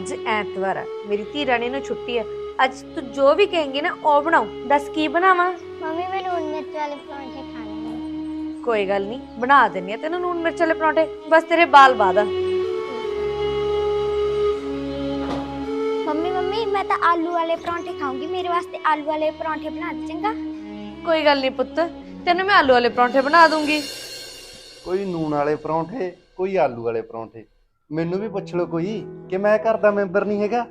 ਅੱਜ ਐਤਵਾਰ ਆ। ਮੇਰੀ ਧੀ ਰਾਣੀ ਨੂੰ ਛੁੱਟੀ ਹੈ ਅੱਜ ਤੂੰ ਜੋ ਵੀ ਕਹੇਂਗੀ ਨਾ ਉਹ ਬਣਾਉ। ਦੱਸ ਕੀ ਬਣਾਵਾਂ? ਮੰਮੀ ਮੈਂ ਨੂਨ ਮਿਰਚ ਵਾਲੇ ਪਰੌਂਠੇ ਖਾਣੇ ਨੇ। ਕੋਈ ਗੱਲ ਨਹੀਂ ਬਣਾ ਦਿੰਨੀ ਆ ਤੈਨੂੰ ਨੂਨ ਮਿਰਚ ਵਾਲੇ ਪਰੌਂਠੇ। ਬਸ ਤੇਰੇ ਬਾਲ ਬਾਦਾ ਮੰਮੀ ਮੰਮੀ ਮੈਂ ਤਾਂ ਆਲੂ ਵਾਲੇ ਪਰੌਂਠੇ ਖਾਊਂਗੀ। ਮੇਰੇ ਵਾਸਤੇ ਆਲੂ ਵਾਲੇ ਪਰੌਂਠੇ ਬਣਾ ਦੇ ਚੰਗਾ? ਕੋਈ ਗੱਲ ਨਹੀਂ ਪੁੱਤ ਤੈਨੂੰ ਮੈਂ ਆਲੂ ਵਾਲੇ ਪਰੌਂਠੇ ਬਣਾ ਦੂੰਗੀ। ਕੋਈ ਨੂਣ ਵਾਲੇ ਪਰੌਂਠੇ ਕੋਈ ਆਲੂ ਵਾਲੇ ਪਰੌਂਠੇ। ਮੈਨੂੰ ਵੀ ਪੁੱਛ ਲਓ ਕੋਈ ਕਿ ਮੈਂ ਘਰ ਦਾ ਮੈਂਬਰ ਨਹੀਂ ਹੈਗਾ?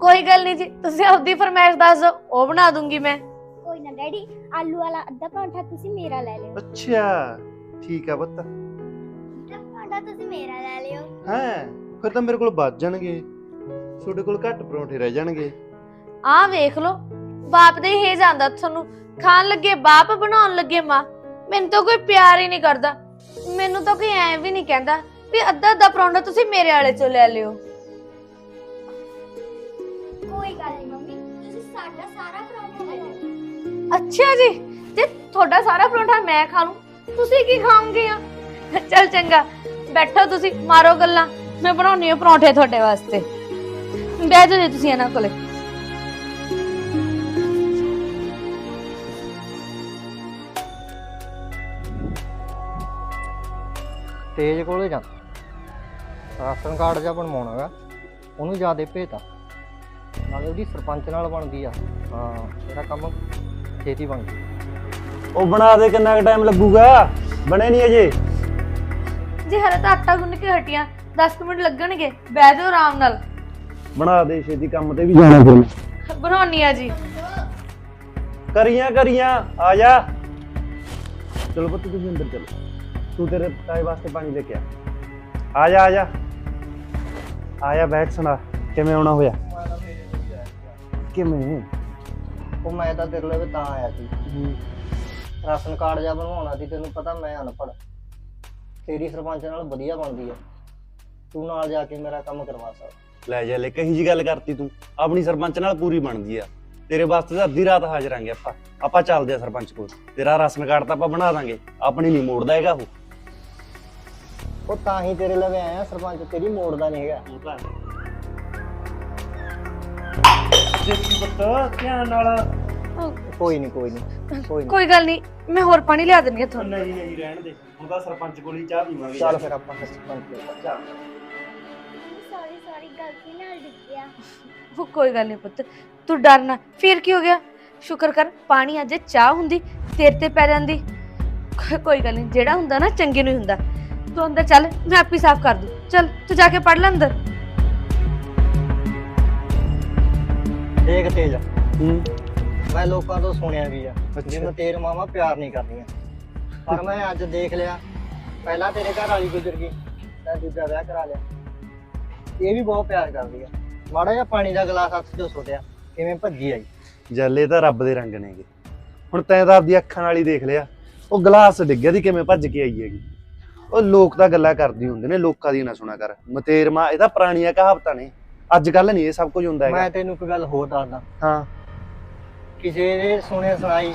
ਕੋਈ ਗੱਲ ਨਹੀਂ ਜੀ ਤੁਸੀਂ ਆਪਦੀ ਫਰਮਾਇਸ਼ ਦੱਸ ਦਿਓ ਉਹ ਬਣਾ ਦੂੰਗੀ ਮੈਂ। ਕੋਈ ਨਾ ਡੈਡੀ ਆਲੂ ਵਾਲਾ ਅੱਧਾ ਪਰੌਂਠਾ ਤੁਸੀਂ ਮੇਰਾ ਲੈ ਲਿਓ। ਅੱਛਾ ਠੀਕ ਆ ਪੁੱਤ। ਅੱਧਾ ਪਰੌਂਠਾ ਤੁਸੀਂ ਮੇਰਾ ਲੈ ਲਿਓ। ਹੈ ਫਿਰ ਤਾਂ ਮੇਰੇ ਕੋਲ ਬਚ ਜਾਣਗੇ। ਤੁਹਾਡੇ ਕੋਲ ਘੱਟ ਪਰੌਂਠੇ ਰਹਿ ਜਾਣਗੇ। ਆਹ ਵੇਖ ਲਓ ਬਾਪ ਦੇ ਹੀ ਜਾਂਦਾ ਤੁਹਾਨੂੰ। ਖਾਣ ਲੱਗੇ ਬਾਪ ਬਣਾਉਣ ਲੱਗੇ ਮਾਂ। ਮੈਨੂੰ ਤਾਂ ਕੋਈ ਪਿਆਰ ਹੀ ਨਹੀਂ ਕਰਦਾ। ਮੈਨੂੰ ਤਾਂ ਕੋਈ ਐ ਵੀ ਨਹੀਂ ਕਹਿੰਦਾ ਵੀ ਅੱਧਾ ਅੱਧਾ ਪਰੌਂਠਾ ਤੁਸੀਂ ਮੇਰੇ ਵਾਲੇ ਚੋਂ ਲੈ ਲਿਓ। ਕੋਈ ਗੱਲ ਨਹੀਂ ਮੰਮੀ ਤੁਸੀਂ ਸਾਡਾ ਸਾਰਾ ਪਰੌਂਠਾ ਲੈ ਲਿਓ। ਅੱਛਾ ਜੀ ਜੇ ਤੁਹਾਡਾ ਸਾਰਾ ਪਰੌਂਠਾ ਮੈਂ ਖਾ ਲੂੰ ਤੁਸੀਂ ਕੀ ਖਾਓਗੇ ਆ? ਚੱਲ ਚੰਗਾ ਬੈਠੋ ਤੁਸੀਂ ਮਾਰੋ ਗੱਲਾਂ ਮੈਂ ਬਣਾਉਣੀ ਆ ਪਰੌਂਠੇ ਤੁਹਾਡੇ ਵਾਸਤੇ। ਬਹਿ ਜਾਓ ਜੀ ਤੁਸੀਂ ਇਹਨਾਂ ਕੋਲੇ। ਤੇਜ ਕੋਲੇ ਜਾ? ਰਾਸ਼ਨ ਕਾਰਡ ਜਿਹਾ ਬਣਵਾਉਣਾਗਾ ਉਹਨੂੰ ਜਿਆਦੇ ਭੇਤਾ। ਨਾਲੇ ਉਹਦੀ ਸਰਪੰਚ ਨਾਲ ਬਣਦੀ ਆ। ਹਾਂ ਇਹਦਾ ਕੰਮ ਛੇਤੀ ਬਣ ਗਿਆ ਉਹ ਬਣਾ ਦੇ ਕਿੰਨਾ ਕੁ ਟਾਈਮ ਲੱਗੂਗਾ? ਬਣੇ ਨਹੀਂ ਅਜੇ। ਜੀ ਹਰੇ ਤਾਂ ਆਟਾ ਗੁੰਨ ਕੇ ਹਟੀਆਂ 10 ਮਿੰਟ ਲੱਗਣਗੇ ਬਹਿ ਜਾਓ ਆਰਾਮ ਨਾਲ। ਬਣਾ ਦੇ ਛੇਤੀ ਕੰਮ ਤੇ ਵੀ ਜਾਣਾ ਫਿਰ ਮੈਂ। ਬਣਾਉਣੀ ਆ ਜੀ। ਕਰੀਆਂ ਕਰੀਆਂ ਆ ਜਾ। ਚਲੋ ਪੁੱਤ ਤੁਸੀਂ ਅੰਦਰ ਚਲੋ। ਤੂੰ ਤੇਰੇ ਤਾਏ ਵਾਸਤੇ ਪਾਣੀ ਲੈ ਕੇ ਆ। ਆ ਜਾ ਆ ਜਾ। ਆ ਜਾ ਬੈਠ ਸੁਣਾ ਕਿਵੇਂ ਆਉਣਾ ਹੋਇਆ? ਕਿਵੇਂ? ਉਹ ਮੈਂ ਤਾਂ ਤੇਰੇ ਲਈ ਤਾਂ ਆਇਆ ਸੀ। ਰਾਸ਼ਨ ਕਾਰਡ ਜਿਹਾ ਬਣਵਾਉਣਾ ਸੀ ਤੈਨੂੰ ਪਤਾ ਮੈਂ ਅਨਪੜ੍ਹ। ਤੇਰੀ ਸਰਪੰਚ ਨਾਲ ਵਧੀਆ ਬਣਦੀ ਆ। ਤੂੰ ਨਾਲ ਜਾ ਕੇ ਮੇਰਾ ਕੰਮ ਕਰਵਾ ਸਕਦਾ ਲੈ ਜਾ ਲੈ ਕਹੀ ਜੀ ਗੱਲ ਕਰਤੀ ਤੂੰ? ਆਪਣੀ ਸਰਪੰਚ ਨਾਲ ਪੂਰੀ ਬਣਦੀ ਆ। ਤੇਰੇ ਵਾਸਤੇ ਤਾਂ ਅੱਧੀ ਰਾਤ ਹਾਜ਼ਰ ਆਂਗੇ ਆਪਾਂ। ਆਪਾਂ ਚੱਲਦੇ ਆ ਸਰਪੰਚ ਕੋਲ। ਤੇਰਾ ਰਾਸ਼ਨ ਕਾਰਡ ਤਾਂ ਆਪਾਂ ਬਣਾ ਦਾਂਗੇ। ਆਪਣੀ ਨਹੀਂ ਮੋੜਦਾ ਹੈਗਾ ਉਹ। ਉਹ ਤਾਂ ਹੀ ਤੇਰੇ ਲਈ ਆਇਆ ਸਰਪੰਚ ਤੇਰੀ ਮੋੜਦਾ ਨਹੀਂ ਹੈਗਾ। ਦੇਖੀ ਪੁੱਤ ਧਿਆਨ ਨਾਲ। ਕੋਈ ਨਹੀਂ ਕੋਈ ਨਹੀਂ ਕੋਈ ਨਹੀਂ ਕੋਈ ਗੱਲ ਨਹੀਂ ਮੈਂ ਹੋਰ ਪਾਣੀ ਲਿਆ ਦਿੰਦੀ ਆ ਤੁਹਾਨੂੰ ਨਹੀਂ ਨਹੀਂ ਰਹਿਣ ਦੇ। ਉਹਦਾ ਸਰਪੰਚ ਕੋਲ ਹੀ ਚਾਹ ਪੀਵਾਂਗੇ। ਚੱਲ ਫਿਰ ਆਪਾਂ ਸਰਪੰਚ ਕੋਲ। ਚੱਲ। ਸੌਰੀ ਸੌਰੀ ਗਲਤੀ ਨਾਲ ਡਿੱਗ ਗਿਆ ਉਹ ਕੋਈ ਗੱਲ ਨਹੀਂ ਪੁੱਤ ਤੂੰ ਡਰਨਾ ਫਿਰ ਕੀ ਹੋ ਗਿਆ? ਸ਼ੁਕਰ ਕਰ ਪਾਣੀ ਅੱਜ ਚਾਹ ਹੁੰਦੀ ਤੇਰੇ ਤੇ ਪੈ ਜਾਂਦੀ। ਕੋਈ ਗੱਲ ਨਹੀਂ ਜਿਹੜਾ ਹੁੰਦਾ ਨਾ ਚੰਗੇ ਨੂੰ ਹੀ ਹੁੰਦਾ। ਤੂੰ ਅੰਦਰ ਚੱਲ ਮੈਂ ਆਪੇ ਸਾਫ਼ ਕਰ ਦੂੰ। ਚੱਲ ਤੂੰ ਜਾ ਕੇ ਪੜ ਲੈ ਅੰਦਰ। ਦੇਖ ਤੇਜ। ਹੂੰ। ਮੈਂ ਲੋਕਾਂ ਤੋਂ ਸੁਣਿਆ ਵੀ ਆ ਜਿਵੇਂ ਤੇਰੇ ਮਾਮਾ ਪਿਆਰ ਨਹੀਂ ਕਰਦੀਆਂ। ਪਰ ਮੈਂ ਅੱਜ ਦੇਖ ਲਿਆ ਪਹਿਲਾਂ ਤੇਰੇ ਘਰ ਵਾਲੀ ਗੁਜ਼ਰ ਗਈ ਤਾਂ ਦੂਜਾ ਵਿਆਹ ਕਰਾ ਲਿਆ। ਇਹ ਵੀ ਬਹੁਤ ਪਿਆਰ ਕਰਦੀ ਆ। ਮਾੜਾ ਜਿਹਾ ਪਾਣੀ ਦਾ ਗਲਾਸ ਹੱਥ 'ਚੋਂ ਸੁੱਟਿਆ ਕਿਵੇਂ ਭੱਜੀ ਆਈ। ਜੱਲੇ ਤਾਂ ਰੱਬ ਦੇ ਰੰਗ ਨੇਗੇ। ਹੁਣ ਤੈਂ ਤਾਂ ਆਪਦੀ ਅੱਖਾਂ ਨਾਲ ਹੀ ਦੇਖ ਲਿਆ। ਉਹ ਗਲਾਸ ਡਿੱਗਿਆ ਦੀ ਕਿਵੇਂ ਭੱਜ ਕੇ ਆਈ ਹੈਗੀ। ਉਹ ਲੋਕ ਤਾਂ ਗੱਲਾਂ ਕਰਦੇ ਹੁੰਦੇ ਨੇ ਲੋਕਾਂ ਦੀ ਨਾ ਸੁਣਾ ਕਰ। ਮਤੇਰ ਮਾ ਇਹ ਤਾਂ ਪੁਰਾਣੀਆਂ ਕਹਾਵਤਾਂ ਨੇ। ਅੱਜ ਕੱਲ ਨਹੀਂ ਇਹ ਸਭ ਕੁਝ ਹੁੰਦਾ ਹੈਗਾ। ਮੈਂ ਤੈਨੂੰ ਇੱਕ ਗੱਲ ਹੋਰ ਦੱਸਦਾ। ਹਾਂ। ਕਿਸੇ ਦੇ ਸੁਣੇ ਸੁਣਾਈ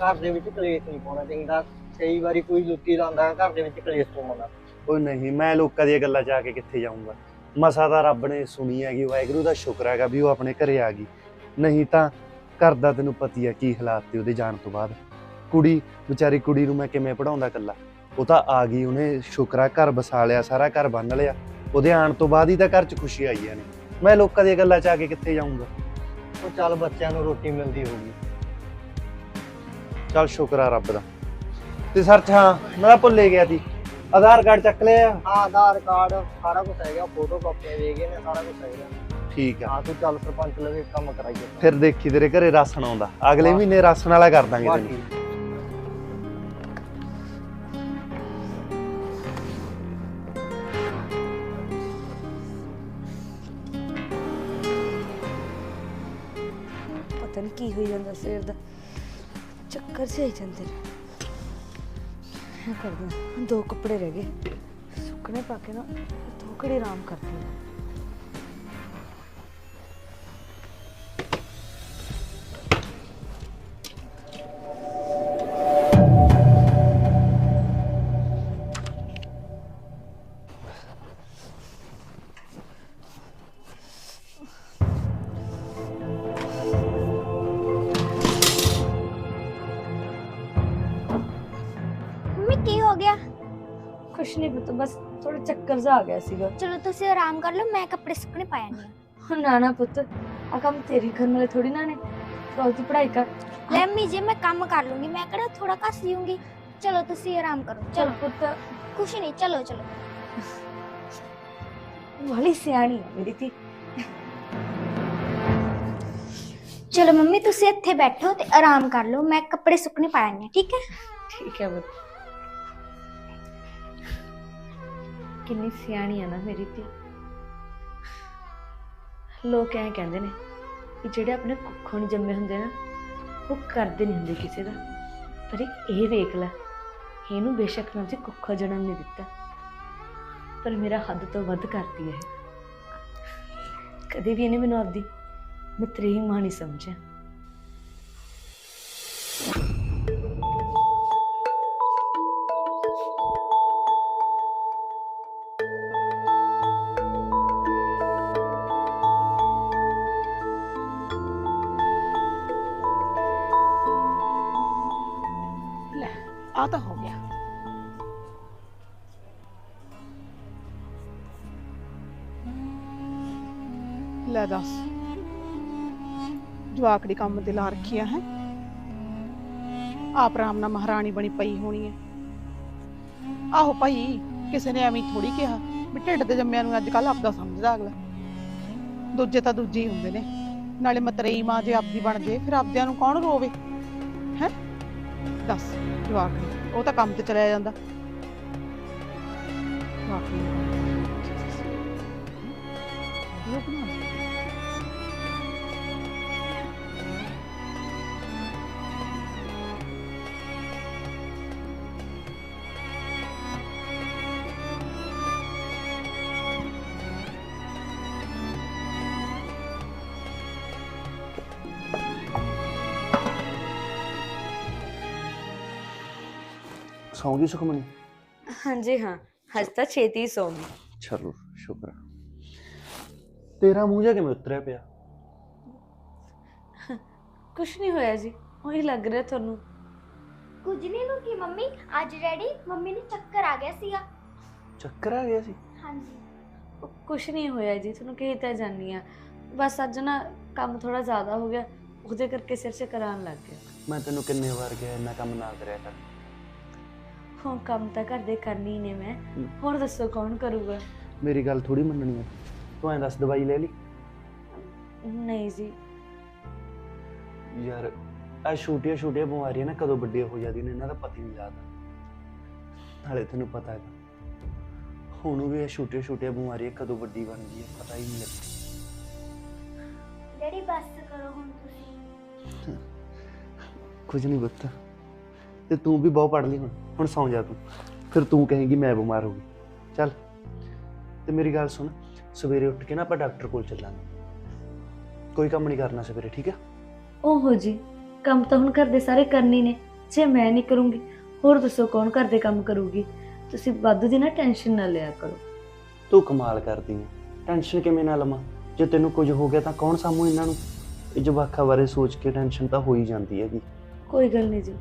ਘਰ ਦੇ ਵਿੱਚ ਕਲੇਸ਼ ਨਹੀਂ ਪਾਉਣਾ ਚਾਹੀਦਾ। ਕਈ ਵਾਰੀ ਕੋਈ ਲੁੱਟੀ ਲਾਉਂਦਾ ਘਰ ਦੇ ਵਿੱਚ ਕਲੇਸ਼ ਪਾਉਂਦਾ। ਉਹ ਨਹੀਂ ਮੈਂ ਲੋਕਾਂ ਦੀਆਂ ਗੱਲਾਂ 'ਚ ਆ ਕੇ ਕਿੱਥੇ ਜਾਊਂਗਾ? ਮਸਾ ਤਾਂ ਰੱਬ ਨੇ ਸੁਣੀ ਹੈਗੀ ਵਾਹਿਗੁਰੂ ਦਾ ਸ਼ੁਕਰ ਹੈਗਾ ਵੀ ਉਹ ਆਪਣੇ ਘਰੇ ਆ ਗਈ। ਨਹੀਂ ਤਾਂ ਘਰ ਦਾ ਤੈਨੂੰ ਪਤੀ ਹੈ ਕੀ ਹਾਲਾਤ ਤੇ ਉਹਦੇ ਜਾਣ ਤੋਂ ਬਾਅਦ? ਕੁੜੀ ਵਿਚਾਰੀ ਕੁੜੀ ਨੂੰ ਮੈਂ ਕਿਵੇਂ ਪੜਾਉਂਦਾ ਕੱਲਾ ਉਹ ਤਾਂ ਆ ਗਈ ਉਹਨੇ ਸ਼ੁਕਰਾ ਘਰ ਬਸਾ ਲਿਆ ਸਾਰਾ ਘਰ ਬੰਨ ਲਿਆ। ਉਹਦੇ ਆਣ ਤੋਂ ਬਾਅਦ ਹੀ ਤਾਂ ਘਰ 'ਚ ਖੁਸ਼ੀ ਆਈ ਨੇ। ਮੈਂ ਲੋਕਾਂ ਦੀਆਂ ਗੱਲਾਂ 'ਚ ਆ ਕੇ ਕਿੱਥੇ ਜਾਊਂਗਾ? ਉਹ ਚੱਲ ਬੱਚਿਆਂ ਨੂੰ ਰੋਟੀ ਮਿਲਦੀ ਹੋਊਗੀ। ਚੱਲ ਸ਼ੁਕਰ ਆ ਰੱਬ ਦਾ। ਤੇ ਸੱਚ ਹਾਂ ਮੈਂ ਤਾਂ ਭੁੱਲੇ ਗਿਆ ਸੀ। ਆਧਾਰ ਕਾਰਡ ਚੱਕ ਲਿਆ? ਹਾਂ ਆਧਾਰ ਕਾਰਡ ਸਾਰਾ ਕੁਝ ਹੈਗਾ ਫੋਟੋ ਕਾਪੀਆਂ ਦੇ ਗਏ ਨੇ ਸਾਰਾ ਕੁਝ ਹੈਗਾ। ਠੀਕ ਆ। ਹਾਂ ਤੂੰ ਚੱਲ ਸਰਪੰਚ ਲਵੇ ਕੰਮ ਕਰਾਈਏ। ਫਿਰ ਦੇਖੀ ਤੇਰੇ ਘਰੇ ਰਾਸ਼ਨ ਆਉਂਦਾ। ਅਗਲੇ। ਮਹੀਨੇ ਰਾਸ਼ਨ ਵਾਲਾ ਕਰ ਦਾਂਗੇ ਤੈਨੂੰ। ਸੇ ਜਾਂਦੇ ਨੇ ਇਹ ਕਰਦਾ ਦੋ ਕੱਪੜੇ ਰਹਿ ਗਏ। ਸੁੱਕਣੇ ਪਾ ਕੇ ਨਾ ਦੋ ਘੜੀ ਆਰਾਮ ਕਰਦੀ ਹਾਂ ਕੁਛ ਨਹੀਂ ਪੁੱਤ ਬਸ ਥੋੜਾ ਚੱਕਰ ਜਾ ਆ ਗਿਆ ਸੀਗਾ। ਚਲੋ ਤੁਸੀਂ ਆਰਾਮ ਕਰ ਲਓ ਮੈਂ ਕੱਪੜੇ ਸੁੱਕਣੇ ਪਾਇਆ ਨਹੀਂ ਨਾ ਨਾ ਪੁੱਤ ਆ ਕੰਮ ਤੇਰੀ ਕਰਨ ਵਾਲੇ ਥੋੜੀ ਨਾ ਨੇ। ਰੋਜ਼ ਦੀ ਪੜ੍ਹਾਈ ਕਰ। ਲੈ ਅੰਮੀ ਜੀ ਮੈਂ ਕੰਮ ਕਰ ਲੂੰਗੀ ਮੈਂ ਕਿਹੜਾ ਥੋੜਾ ਘਸ ਲੂੰਗੀ ਚਲੋ ਤੁਸੀਂ ਆਰਾਮ ਕਰੋ ਚਲ ਚਲੋ। ਪੁੱਤ। ਕੁਛ ਨਹੀਂ ਚਲੋ ਚਲੋ। ਵਾਲੀ ਸਿਆਣੀ ਹੈ ਮੇਰੀ ਧੀ। ਚਲੋ ਮੰਮੀ ਤੁਸੀਂ ਇੱਥੇ ਬੈਠੋ ਤੇ ਆਰਾਮ ਕਰ ਲਓ ਮੈਂ ਕੱਪੜੇ ਸੁੱਕਣੇ ਪਾਇਆ ਨਹੀਂ ਠੀਕ ਹੈ? ਠੀਕ ਹੈ ਪੁੱਤ। ਕਿੰਨੀ ਸਿਆਣੀ ਆ ਨਾ ਮੇਰੀ ਧੀ। ਲੋਕ ਐਂ ਕਹਿੰਦੇ ਨੇ ਕਿ ਜਿਹੜੇ ਆਪਣੇ ਕੁੱਖੋਂ ਨਹੀਂ ਜੰਮੇ ਹੁੰਦੇ ਨਾ, ਉਹ ਕਰਦੇ ਨਹੀਂ ਹੁੰਦੇ ਕਿਸੇ ਦਾ। ਪਰ ਇਹ ਵੇਖ ਲੈ, ਇਹਨੂੰ ਬੇਸ਼ੱਕ ਨਾ ਸੀ ਕੁੱਖੋਂ ਜਨਮ ਨਹੀਂ ਦਿੱਤਾ। ਪਰ ਮੇਰਾ ਹੱਦ ਤੋਂ ਵੱਧ ਕਰਦੀ ਹੈ ਇਹ। ਕਦੇ ਵੀ ਇਹਨੇ ਮੈਨੂੰ ਆਪਦੀ ਮਤਰੇਈ ਮਾਂ ਨਹੀਂ ਸਮਝਿਆ। ਲੈ ਦੱਸ। ਜਵਾਕੜੀ ਕੰਮ ਤੇ ਲਾ ਰੱਖੀ ਹੈ। ਆਪ ਰਾਮ ਨਾਲ ਮਹਾਰਾਣੀ ਬਣੀ ਪਈ ਹੋਣੀ ਹੈ। ਆਹੋ ਭਾਈ, ਕਿਸੇ ਨੇ ਐਵੇਂ ਥੋੜੀ ਕਿਹਾ ਵੀ ਢਿੱਡ ਤੇ ਜੰਮਿਆਂ ਨੂੰ ਅੱਜ ਕੱਲ ਆਪਦਾ ਸਮਝਦਾ ਅਗਲਾ। ਦੂਜੇ ਤਾਂ ਦੂਜੇ ਹੀ ਹੁੰਦੇ ਨੇ। ਨਾਲੇ ਮਤਰੇਈ ਮਾਂ ਜੇ ਆਪਦੀ ਬਣ ਜੇ, ਫਿਰ ਆਪਦਿਆਂ ਨੂੰ ਕੌਣ ਰੋਵੇ? ਹੈ? ਦੱਸ ਜਵਾਕੜੀ ਉਹ ਤਾਂ ਕੰਮ ਤੇ ਚਲਿਆ ਜਾਂਦਾ। ਜਵਾਕੜੀ ਸੌਂ ਗਈ ਸੁਖਮਨੀ? ਹਾਂਜੀ ਹਾਂ ਹਜ ਤਾਂ ਛੇਤੀ ਸੌਂਗੀ। ਚਲੋ ਸ਼ੁਕਰ ਆ। ਤੇਰਾ ਮੂੰਹ ਜਾ ਕਿਵੇਂ ਉਤਰਿਆ ਪਿਆ? ਕੁਛ ਨਹੀਂ ਹੋਇਆ ਜੀ ਉਹੀ ਲੱਗ ਰਿਹਾ ਤੁਹਾਨੂੰ। ਕੁਝ ਨਹੀਂ ਨੂੰ ਕੀ ਮੰਮੀ ਅੱਜ ਡੈਡੀ ਮੰਮੀ ਨੂੰ ਚੱਕਰ ਆ ਗਿਆ ਸੀਗਾ। ਚੱਕਰ ਆ ਗਿਆ ਸੀ? ਹਾਂਜੀ। ਉਹ ਕੁਛ ਨਹੀਂ ਹੋਇਆ ਜੀ ਤੁਹਾਨੂੰ ਕਹੀ ਤਾਂ ਜਾਨੀ ਆ। ਬਸ ਅੱਜ ਨਾ ਕੰਮ ਥੋੜਾ ਜ਼ਿਆਦਾ ਹੋ ਗਿਆ ਉਹਦੇ ਕਰਕੇ ਸਿਰ ਚ ਕਰਾਉਣ ਲੱਗ ਗਿਆ। ਮੈਂ ਤੈਨੂੰ ਕਿੰਨੇ ਵਾਰ ਕਿਹਾ ਇੰਨਾ ਕੰਮ ਨਾ ਕਰਿਆ ਕਰ। ਹੁਣ ਕੰਮ ਤਾਂ ਘਰ ਦੇ ਕਰਨੀ ਨੇ ਮੈਂ। ਹੋਰ ਦੱਸੋ ਕੌਣ ਕਰੂਗਾ? ਮੇਰੀ ਗੱਲ ਥੋੜੀ ਮੰਨਣੀ ਹੈ ਤੂੰ ਐਂ ਦੱਸ ਦਵਾਈ ਲੈ ਲਈ? ਨਹੀਂ ਜੀ। ਯਾਰ ਆ ਛੋਟੀਆਂ ਛੋਟੀਆਂ ਬਿਮਾਰੀਆਂ ਨਾ ਕਦੋਂ ਵੱਡੀਆਂ ਹੋ ਜਾਂਦੀਆਂ ਨੇ ਇਹਨਾਂ ਦਾ ਪਤਾ ਹੀ ਨਹੀਂ ਲੱਗਦਾ। ਨਾਲੇ ਤੈਨੂੰ ਪਤਾ ਹੈ ਹੁਣ ਵੀ ਇਹ ਛੋਟੀਆਂ ਛੋਟੀਆਂ ਬਿਮਾਰੀਆਂ ਕਦੋਂ ਵੱਡੀ ਬਣਦੀ ਹੈ ਪਤਾ ਹੀ ਨਹੀਂ ਲੱਗਦਾ। ਡੈਡੀ ਬੱਸ ਕਰੋ ਹੁਣ ਤੁਸੀਂ। ਕੁਝ ਨਹੀਂ ਪਤਾ ਤੇ ਤੂੰ ਵੀ ਬਹੁਤ ਪੜ ਲਈ ਹੁਣ ਹੁਣ ਸੌਂ ਜਾ ਤੂੰ। ਫਿਰ ਤੂੰ ਕਹੇਂਗੀ ਮੈਂ ਬਿਮਾਰ ਹੋ ਗਈ। ਚੱਲ ਤੇ ਮੇਰੀ ਗੱਲ ਸੁਣ ਸਵੇਰੇ ਉੱਠ ਕੇ ਨਾ ਆਪਾਂ ਡਾਕਟਰ ਕੋਲ ਚੱਲਾਂਗੇ। ਕੋਈ ਕੰਮ ਨਹੀਂ ਕਰਨਾ ਸਵੇਰੇ ਠੀਕ ਹੈ ਓਹੋ ਜੀ ਕੰਮ ਤਾਂ ਹੁਣ ਘਰ ਦੇ ਸਾਰੇ ਕਰਨੀ ਨੇ। ਜੇ ਮੈਂ ਨਹੀਂ ਕਰੂੰਗੀ ਹੋਰ ਦੱਸੋ ਕੌਣ ਘਰ ਦੇ ਕੰਮ ਕਰੂਗੀ? ਤੁਸੀਂ ਵਾਧੂ ਦੀ ਨਾ ਟੈਨਸ਼ਨ ਨਾ ਲਿਆ ਕਰੋ। ਤੂੰ ਕਮਾਲ ਕਰਦੀ ਹੈ ਟੈਨਸ਼ਨ ਕਿਵੇਂ ਨਾ ਲਵਾਂ? ਜੇ ਤੈਨੂੰ ਕੁਝ ਹੋ ਗਿਆ ਤਾਂ ਕੌਣ ਸਾਮੂ ਇਹਨਾਂ ਨੂੰ? ਇਹ ਜਵਾਕਾਂ ਬਾਰੇ ਸੋਚ ਕੇ ਟੈਨਸ਼ਨ ਤਾਂ ਹੋ ਹੀ ਜਾਂਦੀ ਹੈਗੀ। ਕੋਈ ਗੱਲ ਨਹੀਂ ਜੀ।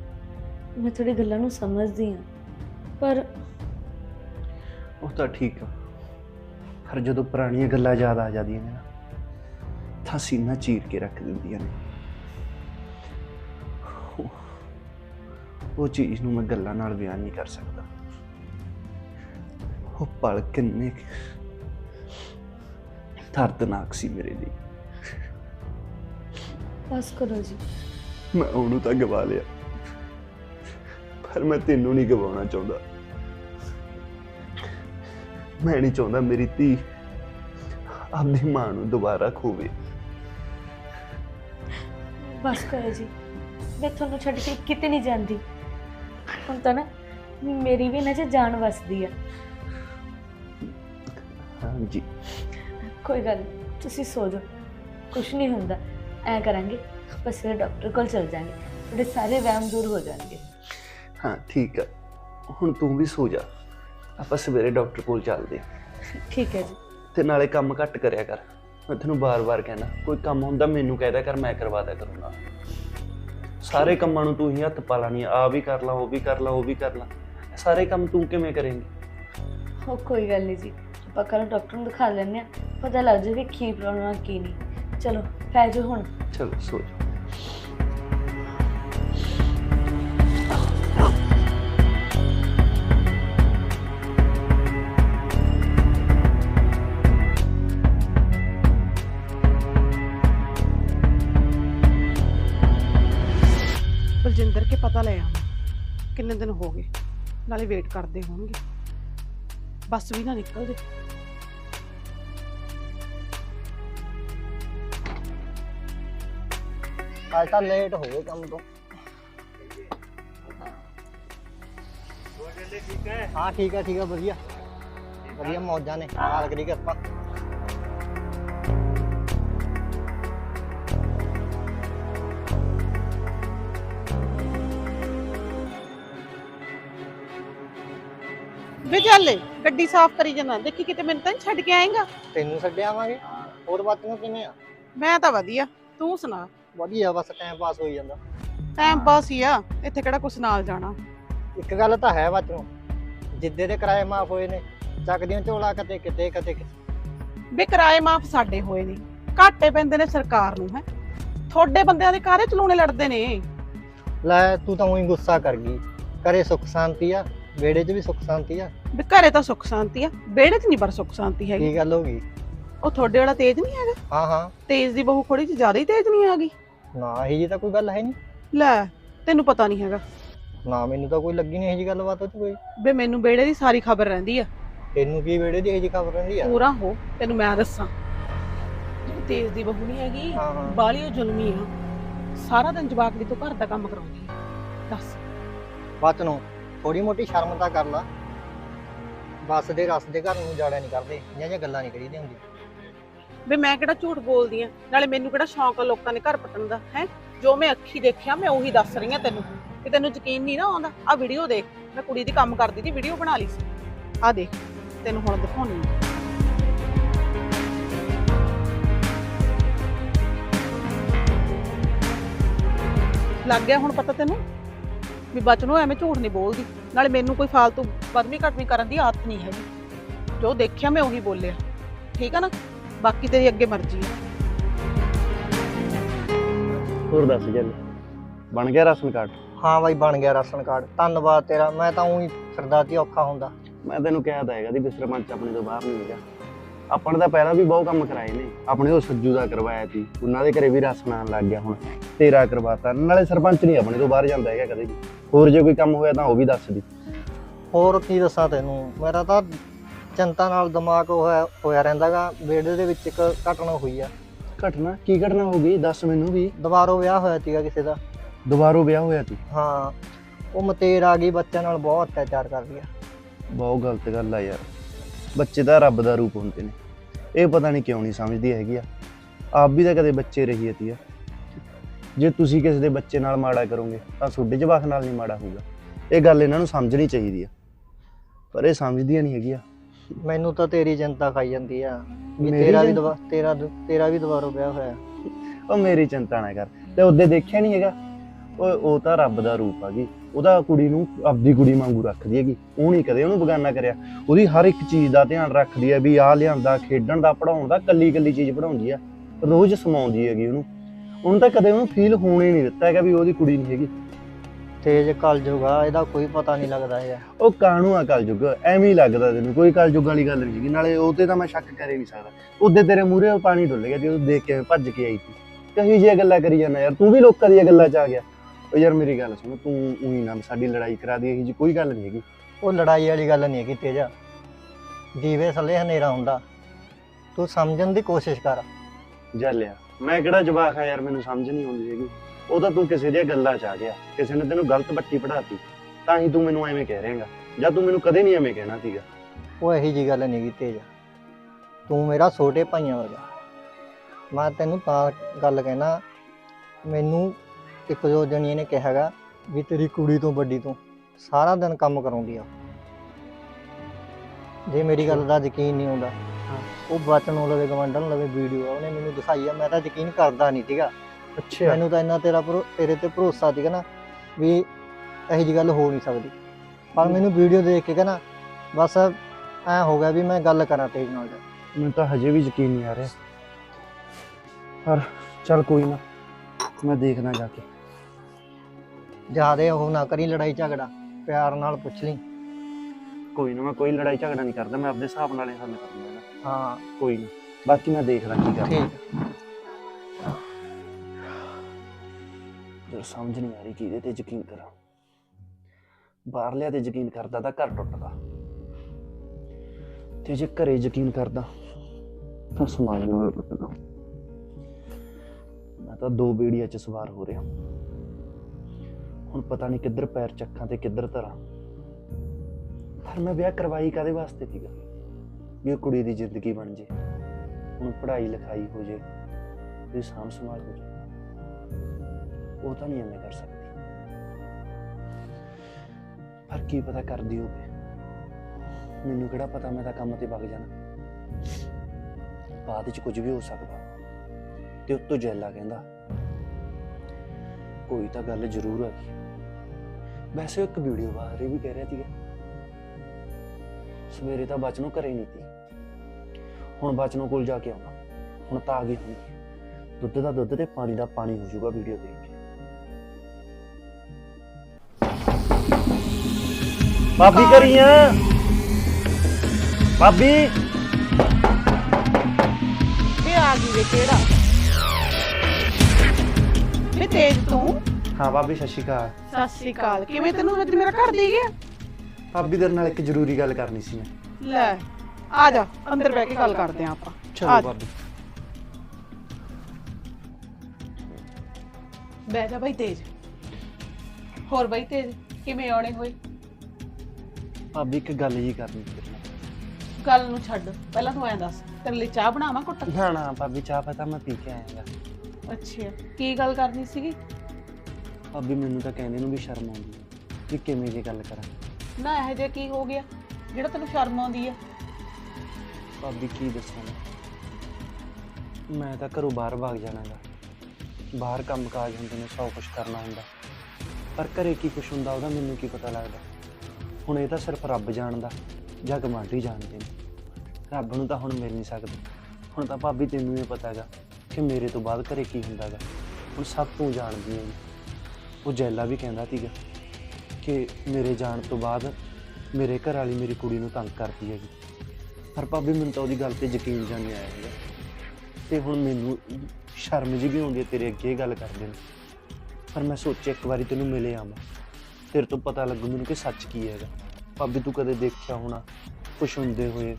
ਮੈਂ ਤੁਹਾਡੀ ਗੱਲਾਂ ਨੂੰ ਸਮਝਦੀ ਹਾਂ। ਪਰ ਉਹ ਤਾਂ ਠੀਕ ਆ। ਪਰ ਜਦੋਂ ਪੁਰਾਣੀਆਂ ਗੱਲਾਂ ਯਾਦ ਆ ਜਾਂਦੀਆਂ ਨੇ ਨਾ ਤਾਂ ਸੀਨਾ ਚੀਰ ਕੇ ਰੱਖ ਦਿੰਦੀਆਂ ਨੇ। ਉਹ- ਉਹ ਚੀਜ਼ ਨੂੰ ਮੈਂ ਗੱਲਾਂ ਨਾਲ ਬਿਆਨ ਨਹੀਂ ਕਰ ਸਕਦਾ। ਉਹ ਪਲ ਕਿੰਨੇ ਦਰਦਨਾਕ ਸੀ ਮੇਰੇ ਲਈ। ਬਸ ਕਰੋ ਜੀ। ਮੈਂ ਉਹਨੂੰ ਤਾਂ ਗਵਾ ਲਿਆ। ਪਰ ਮੈਂ ਤੈਨੂੰ ਨਹੀਂ ਗਵਾਉਣਾ ਚਾਹੁੰਦਾ। ਮੈਂ ਨਹੀਂ ਚਾਹੁੰਦਾ ਮੇਰੀ ਧੀ ਆਪਣੀ ਮਾਂ ਨੂੰ ਦੁਬਾਰਾ ਖੋਵੇ। ਬਸ ਕਰੋ ਜੀ ਮੈਂ ਤੁਹਾਨੂੰ ਛੱਡ ਕੇ ਕਿਤੇ ਨਹੀਂ ਜਾਂਦੀ। ਹੁਣ ਤਾਂ ਨਾ ਮੇਰੀ ਵੀ ਇਹਨਾਂ 'ਚ ਜਾਨ ਵਸਦੀ ਆ। ਹਾਂਜੀ। ਕੋਈ ਗੱਲ ਨਹੀਂ ਤੁਸੀਂ ਸੋ ਜਾਓ ਕੁਛ ਨਹੀਂ ਹੁੰਦਾ ਐ ਕਰਾਂਗੇ ਬਸ ਫਿਰ ਡਾਕਟਰ ਕੋਲ ਚਲ ਜਾਾਂਗੇ ਤੁਹਾਡੇ ਸਾਰੇ ਵਹਿਮ ਦੂਰ ਹੋ ਜਾਣਗੇ। ਹਾਂ ਠੀਕ ਹੈ। ਹੁਣ ਤੂੰ ਵੀ ਸੋ ਜਾ। ਆਪਾਂ ਸਵੇਰੇ ਡਾਕਟਰ ਕੋਲ ਚੱਲਦੇ ਹਾਂ। ਠੀਕ ਹੈ ਜੀ। ਤੇ ਨਾਲੇ ਕੰਮ ਘੱਟ ਕਰਿਆ ਕਰ। ਮੈਂ ਤੈਨੂੰ ਬਾਰ-ਬਾਰ ਕਹਿਣਾ ਕੋਈ ਕੰਮ ਹੁੰਦਾ ਮੈਨੂੰ ਕਹਿ ਦਿਆ ਕਰ ਮੈਂ ਕਰਵਾ ਦਿਆ ਕਰੂੰਗਾ। ਸਾਰੇ ਕੰਮਾਂ ਨੂੰ ਤੂੰ ਹੀ ਹੱਥ ਪਾ ਲਾਣੀ ਆ। ਵੀ ਕਰ ਲਾ ਉਹ ਵੀ ਕਰ ਲਾ ਉਹ ਵੀ ਕਰ ਲਾ। ਸਾਰੇ ਕੰਮ ਤੂੰ ਕਿਵੇਂ ਕਰੇਂਗੀ? ਉਹ ਕੋਈ ਗੱਲ ਨਹੀਂ ਜੀ। ਆਪਾਂ ਕੱਲ ਡਾਕਟਰ ਨੂੰ ਦਿਖਾ ਲੈਂਦੇ ਆ ਪਤਾ ਲੱਗ ਜਾਵੇ ਕੀ ਪ੍ਰੋਬਲਮ ਆ ਕੀ ਨਹੀਂ। ਚਲੋ ਪੈ ਜਾਓ ਹੁਣ। ਚਲੋ ਸੋ ਜਾ। ਕਿੰਨੇ ਦਿਨ ਹੋ ਗਏ? ਨਾਲੇ ਵੇਟ ਕਰਦੇ ਹੋਣਗੇ। ਬੱਸ ਵੀ ਨਾ ਨਿਕਲ ਜੇ। ਅੱਜ ਤਾਂ ਲੇਟ ਹੋ ਗਏ ਕੰਮ ਤੋਂ। ਹਾਂ, ਠੀਕ ਹੈ ਠੀਕ ਹੈ ਵਧੀਆ। ਵਧੀਆ ਮੌਜਾਂ ਨੇ, ਮਾਲਕ ਦੀ ਕਿਰਪਾ। ਵੇ ਚੱਲੇ ਗੱਡੀ ਸਾਫ਼ ਕਰੀ ਜਾਣਾ ਦੇਖੀ ਕਿਤੇ ਮੈਨੂੰ ਤਾਂ ਨੀ ਛੱਡ ਕੇ ਆਏਗਾ? ਤੈਨੂੰ ਛੱਡਿਆ ਆਵਾਂਗੇ। ਹੋਰ ਬਾਤ ਨੂੰ ਕਿਵੇਂ ਆ? ਮੈਂ ਤਾਂ ਵਧੀਆ। ਤੂੰ ਸੁਣਾ। ਵਧੀਆ ਬਸ ਟਾਈਮ ਪਾਸ ਹੋਈ ਜਾਂਦਾ। ਟਾਈਮ ਪਾਸ ਹੀ ਆ। ਇੱਥੇ ਕਿਹੜਾ ਕੁਛ ਨਾਲ ਜਾਣਾ? ਇੱਕ ਗੱਲ ਤਾਂ ਹੈ ਬੱਚੋ ਜਿੱਦੇ ਦੇ ਕਿਰਾਏ ਮਾਫ ਹੋਏ ਨੇ ਚੱਕਦੀਆਂ ਝੋਲਾ ਕਿਤੇ ਕਿਤੇ ਕਿਤੇ ਕਿਤੇ। ਵੇ ਕਿਰਾਏ ਮਾਫ ਸਾਡੇ ਹੋਏ ਨੇ। ਘਾਟੇ ਪੈਂਦੇ ਨੇ ਸਰਕਾਰ ਨੂੰ ਹੈ। ਤੁਹਾਡੇ ਬੰਦਿਆਂ ਦੇ ਕਾਰੇ ਚਲਾਉਣੇ ਲੜਦੇ ਨੇ। ਲੈ ਤੂੰ ਤਾਂ ਉਹੀ ਗੁੱਸਾ ਕਰ ਗਈ। ਘਰੇ ਸੁੱਖ ਸ਼ਾਂਤੀ ਆ। ਵਿਹੜੇ 'ਚ ਵੀ ਸੁੱਖ ਸ਼ਾਂਤੀ ਆ? ਵੀ ਘਰੇ ਤਾਂ ਸੁੱਖ ਸ਼ਾਂਤੀ ਆ ਵਿਹੜੇ 'ਚ ਨਹੀਂ ਪਰ ਸੁੱਖ ਸ਼ਾਂਤੀ ਹੈਗੀ। ਕੀ ਗੱਲ ਹੋ ਗਈ? ਉਹ ਤੁਹਾਡੇ ਵਾਲਾ ਤੇਜ਼ ਨਹੀਂ ਹੈਗਾ? ਹਾਂ ਹਾਂ। ਤੇਜ਼ ਦੀ ਬਹੂ ਖੋੜੀ 'ਚ ਜ਼ਿਆਦਾ ਹੀ ਤੇਜ਼ ਨਹੀਂ ਆ ਗਈ ਨਾ ਇਹ ਜੀ ਤਾਂ ਕੋਈ ਗੱਲ ਹੈ ਨਹੀਂ। ਲੈ ਤੈਨੂੰ ਪਤਾ ਨਹੀਂ ਹੈਗਾ। ਨਾ ਮੈਨੂੰ ਤਾਂ ਕੋਈ ਲੱਗੀ ਨਹੀਂ ਇਹ ਜੀ ਗੱਲਬਾਤ ਉਹ 'ਚ ਕੋਈ। ਵੇ ਮੈਨੂੰ ਵਿਹੜੇ ਦੀ ਸਾਰੀ ਖਬਰ ਰਹਿੰਦੀ ਆ। ਤੈਨੂੰ ਕੀ ਵਿਹੜੇ ਦੀ ਇਹ ਜੀ ਖਬਰ ਰਹਿੰਦੀ ਆ? ਪੂਰਾ ਹੋ ਤੈਨੂੰ ਮੈਂ ਦੱਸਾਂ। ਜਿਹੜੀ ਤੇਜ਼ ਦੀ ਬਹੂ ਨਹੀਂ ਹੈਗੀ ਹਾਂ ਹਾਂ। ਬਾਲੀ ਉਹ ਜ਼ੁਲਮੀ ਆ। ਸਾਰਾ ਦਿਨ ਜਵਾਕੜੀ ਤੋਂ ਘਰ ਦਾ ਕੰਮ ਕਰਾਉਂਦੀ ਆ। ਦੱਸ। ਬਾਤ ਨੂੰ ਥੋੜੀ ਮੋਟੀ ਸ਼ਰਮ ਤਾਂ ਕਰ ਲਾ। ਬੱਸ ਦੇ ਰਸ ਦੇ ਘਰ ਨੂੰ ਜਾੜਿਆ ਨਹੀਂ ਕਰਦੇ ਜਾਂ ਜਾਂ ਗੱਲਾਂ ਨਹੀਂ ਕਰੀਦੀਆਂ ਹੁੰਦੀਆਂ। ਵੇ ਮੈਂ ਕਿਹੜਾ ਝੂਠ ਬੋਲਦੀ ਆ? ਨਾਲੇ ਮੈਨੂੰ ਕਿਹੜਾ ਸ਼ੌਂਕ ਆ ਲੋਕਾਂ ਦੇ ਘਰ ਪਟਣ ਦਾ, ਹੈ? ਜੋ ਮੈਂ ਅੱਖੀ ਦੇਖਿਆ, ਮੈਂ ਉਹੀ ਦੱਸ ਰਹੀ ਆ ਤੈਨੂੰ। ਕਿ ਤੈਨੂੰ ਯਕੀਨ ਨਹੀਂ ਨਾ ਆਉਂਦਾ? ਆ ਵੀਡੀਓ ਦੇਖ। ਮੈਂ ਕੁੜੀ ਦੀ ਕੰਮ ਕਰਦੀ ਦੀ ਵੀਡੀਓ ਬਣਾ ਲਈ ਸੀ। ਆ ਦੇਖ, ਤੈਨੂੰ ਹੁਣ ਦਿਖਾਉਣੀ ਆ। ਲੱਗ ਗਿਆ ਹੁਣ ਪਤਾ ਤੈਨੂੰ? ਵੀ ਬਚਨੋ ਐਵੇਂ ਝੂਠ ਨਹੀਂ ਬੋਲਦੀ। ਨਾਲੇ ਮੈਨੂੰ ਕੋਈ ਫਾਲਤੂ ਬਦਮੀ ਘਟਮੀ ਕਰਨ ਦੀ ਆਦਤ ਨਹੀਂ ਹੈਗੀ। ਜੋ ਦੇਖਿਆ ਮੈਂ ਉਹੀ ਬੋਲਿਆ। ਠੀਕ ਆ ਨਾ? ਬਾਕੀ ਤੇਰੀ ਅੱਗੇ ਮਰਜ਼ੀ ਆ। ਹੋਰ ਦੱਸ ਜੱਲ। ਬਣ ਗਿਆ ਰਾਸ਼ਨ ਕਾਰਡ? ਹਾਂ ਬਾਈ ਬਣ ਗਿਆ ਰਾਸ਼ਨ ਕਾਰਡ। ਧੰਨਵਾਦ ਤੇਰਾ। ਮੈਂ ਤਾਂ ਉਹੀ ਸਰਦਾਰ ਜੀ ਔਖਾ ਹੁੰਦਾ। ਮੈਂ ਤੈਨੂੰ ਕਿਹਾ ਤਾਂ ਹੈਗਾ ਦੀ ਸਰਪੰਚ ਆਪਣੇ ਤੋਂ ਬਾਹਰ ਨਹੀਂ ਹੈਗਾ। ਆਪਾਂ ਨੇ ਤਾਂ ਪਹਿਲਾਂ ਵੀ ਬਹੁਤ ਕੰਮ ਕਰਾਏ ਨੇ। ਆਪਣੇ ਉਹ ਸੱਜੂ ਦਾ ਕਰਵਾਇਆ ਸੀ। ਉਹਨਾਂ ਦੇ ਘਰੇ ਵੀ ਰਾਸ਼ਨ ਆਉਣ ਲੱਗ ਗਿਆ ਹੁਣ। ਤੇਰਾ ਕਰਵਾਤਾ। ਨਾਲੇ ਸਰਪੰਚ ਨਹੀਂ ਆਪਣੇ ਤੋਂ ਬਾਹਰ ਜਾਂਦਾ ਹੈਗਾ ਕਦੇ ਵੀ। ਹੋਰ ਜੇ ਕੋਈ ਕੰਮ ਹੋਇਆ ਤਾਂ ਉਹ ਵੀ ਦੱਸ ਦੀ। ਹੋਰ ਕੀ ਦੱਸਾਂ ਤੈਨੂੰ? ਮੇਰਾ ਤਾਂ ਚਿੰਤਾ ਨਾਲ ਦਿਮਾਗ ਹੋਇਆ ਹੋਇਆ ਰਹਿੰਦਾਗਾ। ਵਿਹੜੇ ਦੇ ਵਿੱਚ ਇੱਕ ਘਟਨਾ ਹੋਈ ਆ। ਘਟਨਾ? ਕੀ ਘਟਨਾ ਹੋ ਗਈ? ਦੱਸ ਮੈਨੂੰ ਵੀ। ਦੁਬਾਰੋਂ ਵਿਆਹ ਹੋਇਆ ਸੀਗਾ ਕਿਸੇ ਦਾ। ਦੁਬਾਰੋਂ ਵਿਆਹ ਹੋਇਆ ਸੀ? ਹਾਂ। ਉਹ ਮਤੇਰ ਆ ਗਈ ਬੱਚਿਆਂ ਨਾਲ ਬਹੁਤ ਅਤਿਆਚਾਰ ਕਰਦੀ ਆ। ਬਹੁਤ ਗਲਤ ਗੱਲ ਆ ਯਾਰ। ਬੱਚੇ ਤਾਂ ਰੱਬ ਦਾ ਰੂਪ ਹੁੰਦੇ ਨੇ। ਇਹ ਪਤਾ ਨਹੀਂ ਕਿਉਂ ਨਹੀਂ ਸਮਝਦੀ ਹੈਗੀ ਆ। ਆਪ ਵੀ ਤਾਂ ਕਦੇ ਬੱਚੇ ਰਹੀ હતી ਆ। ਜੇ ਤੁਸੀਂ ਕਿਸੇ ਦੇ ਬੱਚੇ ਨਾਲ ਮਾੜਾ ਕਰੋਗੇ ਤਾਂ ਤੁਹਾਡੇ ਜਵਾਕ ਨਾਲ ਨਹੀਂ ਮਾੜਾ ਹੋਊਗਾ ਇਹ ਗੱਲ ਇਹਨਾਂ ਨੂੰ ਸਮਝਣੀ ਚਾਹੀਦੀ ਆ। ਪਰ ਇਹ ਸਮਝਦੀਆਂ ਨਹੀਂ ਹੈਗੀਆਂ। ਮੈਨੂੰ ਤਾਂ ਤੇਰੀ ਚਿੰਤਾ ਖਾਈ ਜਾਂਦੀ ਆ। ਵੀ ਮੇਰੀ ਤੇਰਾ ਵੀ ਚਿੰਤਾ? ਦੁਬਾ- ਤੇਰਾ ਦੁ- ਤੇਰਾ ਵੀ ਦੁਬਾਰੋਂ ਵਿਆਹ ਹੋਇਆ। ਉਹ ਮੇਰੀ ਚਿੰਤਾ ਨਾ ਕਰ। ਤੇ ਉਹਦੇ ਦੇਖਿਆ ਨਹੀਂ ਹੈਗਾ? ਉਹ ਉਹ ਤਾਂ ਰੱਬ ਦਾ ਰੂਪ ਆ ਗਈ ਉਹਦਾ ਕੁੜੀ ਨੂੰ ਆਪਦੀ ਕੁੜੀ ਵਾਂਗੂ ਰੱਖਦੀ ਹੈਗੀ। ਉਹ ਨਹੀਂ ਕਦੇ ਉਹਨੂੰ ਬਗਾਨਾ ਕਰਿਆ। ਉਹਦੀ ਹਰ ਇੱਕ ਚੀਜ਼ ਦਾ ਧਿਆਨ ਰੱਖਦੀ ਹੈ ਵੀ ਆਹ ਲਿਆਂਦਾ ਖੇਡਣ ਦਾ ਪੜਾਉਣ ਦਾ ਕੱਲੀ ਕੱਲੀ ਚੀਜ਼ ਪੜਾਉਂਦੀ ਆ। ਰੋਜ਼ ਸਮਾਉਂਦੀ ਹੈਗੀ ਉਹਨੂੰ। ਉਹਨੂੰ ਤਾਂ ਕਦੇ ਉਹਨੂੰ ਫੀਲ ਹੋਣੇ ਨਹੀਂ ਦਿੱਤਾ ਹੈਗਾ ਵੀ ਉਹਦੀ ਕੁੜੀ ਨਹੀਂ ਹੈਗੀ। ਤੇਜ ਕਲ ਜੂਗਾ ਇਹਦਾ ਕੋਈ ਪਤਾ ਨਹੀਂ ਲੱਗਦਾ ਹੈ ਉਹ ਕਾਹਨੂੰ ਆ ਕਲਯੁੱਗ? ਐਵੇਂ ਹੀ ਲੱਗਦਾ ਤੈਨੂੰ ਕੋਈ ਕਲਯੁੱਗ ਵਾਲੀ ਗੱਲ ਨਹੀਂ ਹੈਗੀ। ਨਾਲੇ ਉਹ ਤੇ ਤਾਂ ਮੈਂ ਸ਼ੱਕ ਕਰ ਹੀ ਨਹੀਂ ਸਕਦਾ। ਉਹਦੇ ਤੇਰੇ ਮੂਹਰੇ ਪਾਣੀ ਡੁੱਲ ਗਿਆ ਤੇ ਉਹ ਦੇਖ ਕੇ ਭੱਜ ਕੇ ਆਈ ਸੀ। ਕਹੀ ਜਿਹੀਆਂ ਗੱਲਾਂ ਕਰੀ ਜਾਂਦਾ ਯਾਰ ਤੂੰ ਵੀ ਲੋਕਾਂ ਦੀਆਂ ਗੱਲਾਂ 'ਚ ਆ ਗਿਆ। ਉਹ ਯਾਰ ਮੇਰੀ ਗੱਲ ਸੁਣ ਤੂੰ ਉਹੀ ਨਾ ਸਾਡੀ ਲੜਾਈ ਕਰਾ ਦੀ ਇਹੀ ਜੀ ਕੋਈ ਗੱਲ ਨਹੀਂ ਹੈਗੀ। ਉਹ ਲੜਾਈ ਵਾਲੀ ਗੱਲ ਨਹੀਂ ਹੈਗੀ ਤੇਜਾ। ਦੀਵੇ ਥੱਲੇ ਹਨੇਰਾ ਹੁੰਦਾ। ਤੂੰ ਸਮਝਣ ਦੀ ਕੋਸ਼ਿਸ਼ ਕਰ। ਜਲਿਆ ਮੈਂ ਕਿਹੜਾ ਜਵਾਕ ਆ ਯਾਰ, ਮੈਨੂੰ ਸਮਝ ਨਹੀਂ ਆਉਂਦੀ ਹੈਗੀ। ਉਹ ਤਾਂ ਤੂੰ ਕਿਸੇ ਦੀਆਂ ਗੱਲਾਂ 'ਚ ਆ ਗਿਆ, ਕਿਸੇ ਨੇ ਤੈਨੂੰ ਗਲਤ ਬੱਟੀ ਪੜਾਤੀ ਤਾਂ ਹੀ ਤੂੰ ਮੈਨੂੰ ਐਵੇਂ ਕਹਿ ਰਹੇਂਗਾ, ਜਾਂ ਤੂੰ ਮੈਨੂੰ ਕਦੇ ਨਹੀਂ ਐਵੇਂ ਕਹਿਣਾ ਸੀਗਾ। ਉਹ ਇਹੀ ਜੀ ਗੱਲ ਨਹੀਂ ਹੈਗੀ ਤੇਜਾ। ਤੂੰ ਮੇਰਾ ਛੋਟੇ ਭਾਈਆਂ ਵਰਗਾ। ਮੈਂ ਤੈਨੂੰ ਤਾਂ ਗੱਲ ਕਹਿਣਾ, ਮੈਨੂੰ ਇੱਕ ਜੋ ਜਣੀ ਨੇ ਕਿਹਾਗਾ ਵੀ ਤੇਰੀ ਕੁੜੀ ਤੋਂ ਵੱਡੀ ਤੋਂ ਸਾਰਾ ਦਿਨ ਕੰਮ ਕਰਾਉਂਦੀ ਆ। ਜੇ ਮੇਰੀ ਗੱਲ ਦਾ ਯਕੀਨ ਨਹੀਂ ਆਉਂਦਾ ਉਹ ਬਚਨ ਉਹ ਲਵੇ ਗਵੰਡਨ ਲਵੇ ਵੀਡੀਓ ਉਹਨੇ ਮੈਨੂੰ ਦਿਖਾਈ ਆ ਮੈਂ ਤਾਂ ਯਕੀਨ ਕਰਦਾ ਨਹੀਂ ਸੀਗਾ ਅੱਛਾ। ਮੈਨੂੰ ਤਾਂ ਇੰਨਾ ਤੇਰਾ ਭਰੋ- ਤੇਰੇ ਤੇ ਭਰੋਸਾ ਸੀਗਾ ਨਾ ਵੀ ਇਹੋ ਜੀ ਗੱਲ ਹੋ ਨਹੀਂ ਸਕਦੀ। ਪਰ ਮੈਨੂੰ ਵੀਡੀਓ ਦੇਖ ਕੇ ਕਹਿੰਦਾ ਬਸ ਐ ਹੋ ਗਿਆ ਵੀ ਮੈਂ ਗੱਲ ਕਰਾਂ ਤੇਰੇ ਨਾਲ। ਜਾ ਕੇ। ਮੈਨੂੰ ਤਾਂ ਹਜੇ ਵੀ ਯਕੀਨ ਨਹੀਂ ਆ ਰਿਹਾ। ਪਰ ਚੱਲ ਕੋਈ ਨਾ ਮੈਂ ਦੇਖਦਾ ਜਾ ਕੇ। ਜ਼ਿਆਦੇ ਉਹ ਨਾ ਕਰੀ ਲੜਾਈ ਝਗੜਾ ਪਿਆਰ ਨਾਲ ਪੁੱਛ ਲਈ। ਕੋਈ ਨਾ ਮੈਂ ਕੋਈ ਲੜਾਈ ਝਗੜਾ ਨਹੀਂ ਕਰਦਾ ਮੈਂ ਆਪਦੇ ਹਿਸਾਬ ਨਾਲ ਹੀ ਹੱਲ ਕਰੂੰਗਾ ਹਾਂ ਕੋਈ ਨਾ। ਬਾਕੀ ਮੈਂ ਦੇਖਦਾ ਕੀ ਕਰਦਾ ਠੀਕ ਜੋ ਸਮਝ ਨਹੀਂ ਆ ਰਹੀ ਕਿਹਦੇ ਤੇ ਯਕੀਨ ਕਰਾਂ। ਬਾਹਰਲਿਆਂ ਤੇ ਯਕੀਨ ਕਰਦਾ ਤਾਂ ਘਰ ਟੁੱਟਦਾ। ਤੇ ਜੇ ਘਰੇ ਯਕੀਨ ਕਰਦਾ ਤਾਂ ਸਮਾਜ ਨੂੰ ਟੁੱਟਦਾ। ਮੈਂ ਤਾਂ ਦੋ ਬੇੜੀਆਂ 'ਚ ਸਵਾਰ ਹੋ ਰਿਹਾ। ਹੁਣ ਪਤਾ ਨਹੀਂ ਕਿੱਧਰ ਪੈਰ ਚੱਕਾਂ ਤੇ ਕਿੱਧਰ ਧਰਾਂ। ਪਰ ਮੈਂ ਵਿਆਹ ਕਰਵਾਈ ਕਾਦੇ ਵਾਸਤੇ ਸੀਗਾ? ਵੀ ਉਹ ਕੁੜੀ ਦੀ ਜ਼ਿੰਦਗੀ ਬਣ ਜੇ। ਹੁਣ ਪੜ੍ਹਾਈ ਲਿਖਾਈ ਹੋ ਜੇ ਵੀ ਸਾਂਭ ਸੰਭਾਲ ਹੋ ਜੇ, ਉਹ ਤਾਂ ਨਹੀਂ ਐਵੇਂ ਕਰ ਸਕਦੀ। ਪਰ ਕੀ ਪਤਾ ਕਰਦੀ ਹੋਵੇ। ਮੈਨੂੰ ਕਿਹੜਾ ਪਤਾ ਮੈਂ ਤਾਂ ਕੰਮ ਤੇ ਵਗ ਜਾਣਾ। ਬਾਅਦ ਵਿੱਚ ਕੁਝ ਵੀ ਹੋ ਸਕਦਾ। ਤੇ ਉੱਤੋਂ ਜੈਲਾ ਕਹਿੰਦਾ, ਕੋਈ ਤਾਂ ਗੱਲ ਜ਼ਰੂਰ ਹੈਗੀ ਵੈਸੇ ਇੱਕ ਵੀਡੀਓ ਬਾਹਰ ਇਹ ਵੀ ਕਹਿ ਰਿਹਾ ਸੀਗਾ। ਸਵੇਰੇ ਤਾਂ ਬਚਨੋਂ ਘਰੇ ਨਹੀਂ ਸੀ। ਹੁਣ ਬਚਨੋਂ ਕੋਲ ਜਾ ਕੇ ਆਉਣਾ ਹੁਣ ਤਾਂ ਆ ਗਈ ਹੋਣੀ ਦੁੱਧ ਦਾ ਦੁੱਧ ਤੇ ਪਾਣੀ ਦਾ ਪਾਣੀ ਹੋ ਜਾਊਗਾ ਵੀਡੀਓ ਦੇਖ ਕੇ। ਭਾਬੀ ਕਰੀਆਂ? ਭਾਬੀ? ਇਹ ਆ ਗਈ ਵੇ ਕਿਹੜਾ? ਵੇ ਤੇਜ ਤੂੰ। ਹਾਂ ਭਾਬੀ ਸਤਿ ਸ਼੍ਰੀ ਅਕਾਲ। ਸਤਿ ਸ਼੍ਰੀ ਅਕਾਲ। ਕਿਵੇਂ ਤੈਨੂੰ ਅੱਜ ਮੇਰਾ ਘਰ ਦੇ ਗਿਆ? ਭਾਬੀ ਤੇਰੇ ਨਾਲ ਇੱਕ ਜ਼ਰੂਰੀ ਗੱਲ ਕਰਨੀ ਸੀ ਮੈਂ। ਲੈ। ਆ ਜਾ ਅੰਦਰ ਬਹਿ ਕੇ ਗੱਲ ਕਰਦੇ ਆਂ ਆਪਾਂ। ਚਲੋ ਜਾ। ਭਾਬੀ। ਬਹਿ ਜਾ ਬਾਈ ਤੇਜ। ਹੋਰ ਬਾਈ ਤੇਜ ਕਿਵੇਂ ਆਉਣੇ ਹੋਏ? ਭਾਬੀ ਇੱਕ ਗੱਲ ਜੀ ਕਰਨੀ ਸੀ। ਤੇਰੇ ਨਾਲ ਗੱਲ ਨੂੰ ਛੱਡ ਪਹਿਲਾਂ ਤੂੰ ਐਂ ਦੱਸ ਤੇਰੇ ਲਈ ਚਾਹ ਬਣਾਵਾਂ ਘੁੱਟ? ਨਾ ਨਾ ਭਾਬੀ ਚਾਹ ਪਤਾ ਮੈਂ ਪੀ ਕੇ ਆਇਆਗਾ ਅੱਛਾ ਕੀ ਗੱਲ ਕਰਨੀ ਸੀਗੀ? ਭਾਬੀ ਮੈਨੂੰ ਤਾਂ ਕਹਿੰਦੇ ਨੂੰ ਵੀ ਸ਼ਰਮ ਆਉਂਦੀ ਹੈ ਕਿ ਕਿਵੇਂ ਜੇ ਗੱਲ ਕਰਾਂ। ਨਾ ਇਹੋ ਜਿਹਾ ਕੀ ਹੋ ਗਿਆ? ਜਿਹੜਾ ਤੈਨੂੰ ਸ਼ਰਮ ਆਉਂਦੀ ਆ? ਭਾਬੀ ਕੀ ਦੱਸਾਂ ਮੈਂ? ਮੈਂ ਤਾਂ ਘਰੋਂ ਬਾਹਰ ਭਾਗ ਜਾਣਾਗਾ। ਬਾਹਰ ਕੰਮ ਕਾਜ ਹੁੰਦੇ ਨੇ, ਸੌ ਕੁਛ ਕਰਨਾ ਹੁੰਦਾ। ਪਰ ਘਰੇ ਕੀ ਕੁਛ ਹੁੰਦਾ, ਉਹਦਾ ਮੈਨੂੰ ਕੀ ਪਤਾ ਲੱਗਦਾ? ਹੁਣ ਇਹ ਤਾਂ ਸਿਰਫ ਰੱਬ ਜਾਣਦਾ ਜਾਂ ਗਮਾਂਡੀ ਜਾਣਦੇ ਨੇ। ਰੱਬ ਨੂੰ ਤਾਂ ਹੁਣ ਮਿਲ ਨਹੀਂ ਸਕਦੇ। ਹੁਣ ਤਾਂ ਭਾਬੀ ਤੈਨੂੰ ਇਹ ਪਤਾ ਹੈਗਾ ਕਿ ਮੇਰੇ ਤੋਂ ਬਾਅਦ ਘਰੇ ਕੀ ਹੁੰਦਾਗਾ। ਹੁਣ ਸਭ ਤੂੰ ਜਾਣਦੀ ਹੈ ਉਹ ਜੈਲਾ ਵੀ ਕਹਿੰਦਾ ਸੀਗਾ ਕਿ ਮੇਰੇ ਜਾਣ ਤੋਂ ਬਾਅਦ ਮੇਰੇ ਘਰ ਵਾਲੀ ਮੇਰੀ ਕੁੜੀ ਨੂੰ ਤੰਗ ਕਰਦੀ ਹੈਗੀ। ਪਰ ਭਾਬੀ, ਮੈਨੂੰ ਤਾਂ ਉਹਦੀ ਗੱਲ ਤੇ ਯਕੀਨ ਜਾਂ ਨਹੀਂ ਆਇਆ ਹੈਗਾ। ਤੇ ਹੁਣ ਮੈਨੂੰ ਸ਼ਰਮ ਜੀ ਵੀ ਆਉਂਦੀ ਹੈ ਤੇਰੇ ਅੱਗੇ ਇਹ ਗੱਲ ਕਰਦੇ ਨੇ। ਪਰ ਮੈਂ ਸੋਚਿਆ ਇੱਕ ਵਾਰੀ ਤੈਨੂੰ ਮਿਲੇ ਆਵਾਂ। ਤੇਰੇ ਤੋਂ ਪਤਾ ਲੱਗੂ ਮੈਨੂੰ ਕਿ ਸੱਚ ਕੀ ਹੈਗਾ। ਭਾਬੀ, ਤੂੰ ਕਦੇ ਦੇਖਿਆ ਹੋਣਾ? ਖੁਸ਼ ਹੁੰਦੇ ਹੋਏ।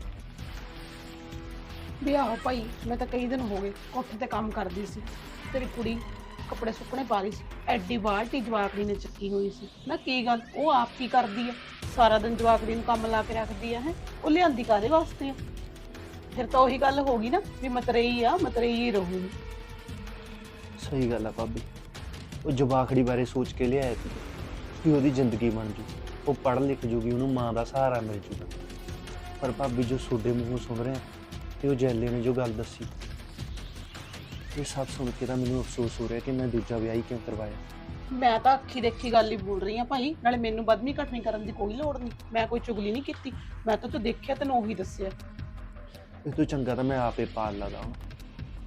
ਵੀ ਆਹੋ ਭਾਈ, ਮੈਂ ਤਾਂ ਕਈ ਦਿਨ ਹੋ ਗਏ, ਕੋਠੇ ਤੇ ਕੰਮ ਕਰਦੀ ਸੀ। ਤੇਰੀ ਕੁੜੀ ਕੱਪੜੇ ਸੁੱਕਣੇ ਪਾ ਰਹੀ ਸੀ। ਐਡੀ ਬਾਲਟੀ ਜਵਾਕੜੀ ਨੇ ਚੱਕੀ ਹੋਈ ਸੀ। ਨਾ ਕੀ ਗੱਲ? ਉਹ ਆਪ ਕੀ ਕਰਦੀ ਆ? ਸਾਰਾ ਦਿਨ ਜਵਾਕੜੀ ਨੂੰ ਕੰਮ ਲਾ ਕੇ ਰੱਖਦੀ ਆ, ਹੈ? ਉਹ ਲਿਆਂਦੀ ਕਾਦੇ ਵਾਸਤੇ ਆ? ਫਿਰ ਤਾਂ ਉਹੀ ਗੱਲ ਹੋ ਗਈ ਨਾ ਵੀ ਮਤਰੇਈ ਆ ਮਤਰੇਈ ਹੀ ਰਹੂਗੀ। ਸਹੀ ਗੱਲ ਆ ਭਾਬੀ। ਉਹ ਜਵਾਖੜੀ ਬਾਰੇ ਸੋਚ ਕੇ ਲਿਆਇਆ ਸੀ ਕਿ ਉਹਦੀ ਜ਼ਿੰਦਗੀ ਬਣ ਜੂ। ਉਹ ਪੜ੍ਹ ਲਿਖ ਜੂਗੀ, ਉਹਨੂੰ ਮਾਂ ਦਾ ਸਹਾਰਾ ਮਿਲ ਜੂਗਾ। ਪਰ ਭਾਬੀ, ਜੋ ਤੁਹਾਡੇ ਮੂੰਹੋਂ ਸੁਣ ਰਿਹਾ, ਤੇ ਉਹ ਜੈਲੇ ਨੇ ਜੋ ਗੱਲ ਦੱਸੀ ਇਹ ਸਭ ਸੁਣ ਕੇ ਤਾਂ ਮੈਨੂੰ ਅਫਸੋਸ ਹੋ ਰਿਹਾ ਕਿ ਮੈਂ ਦੂਜਾ ਵਿਆਹ ਹੀ ਕਿਉਂ ਕਰਵਾਇਆ? ਮੈਂ ਤਾਂ ਅੱਖੀ ਦੇਖੀ ਗੱਲ ਹੀ ਬੋਲ ਰਹੀ ਆ ਭਾਈ ਨਾਲੇ ਮੈਨੂੰ ਬਦਮੀ ਘਟਨੀ ਕਰਨ ਦੀ ਕੋਈ ਲੋੜ ਨਹੀਂ। ਮੈਂ ਕੋਈ ਚੁਗਲੀ ਨਹੀਂ ਕੀਤੀ। ਮੈਂ ਤਾਂ ਤੂੰ ਦੇਖਿਆ ਤੈਨੂੰ ਉਹੀ ਦੱਸਿਆ। ਇਹ ਤੋਂ ਚੰਗਾ ਤਾਂ ਮੈਂ ਆਪੇ ਪਾਲ ਲਦਾ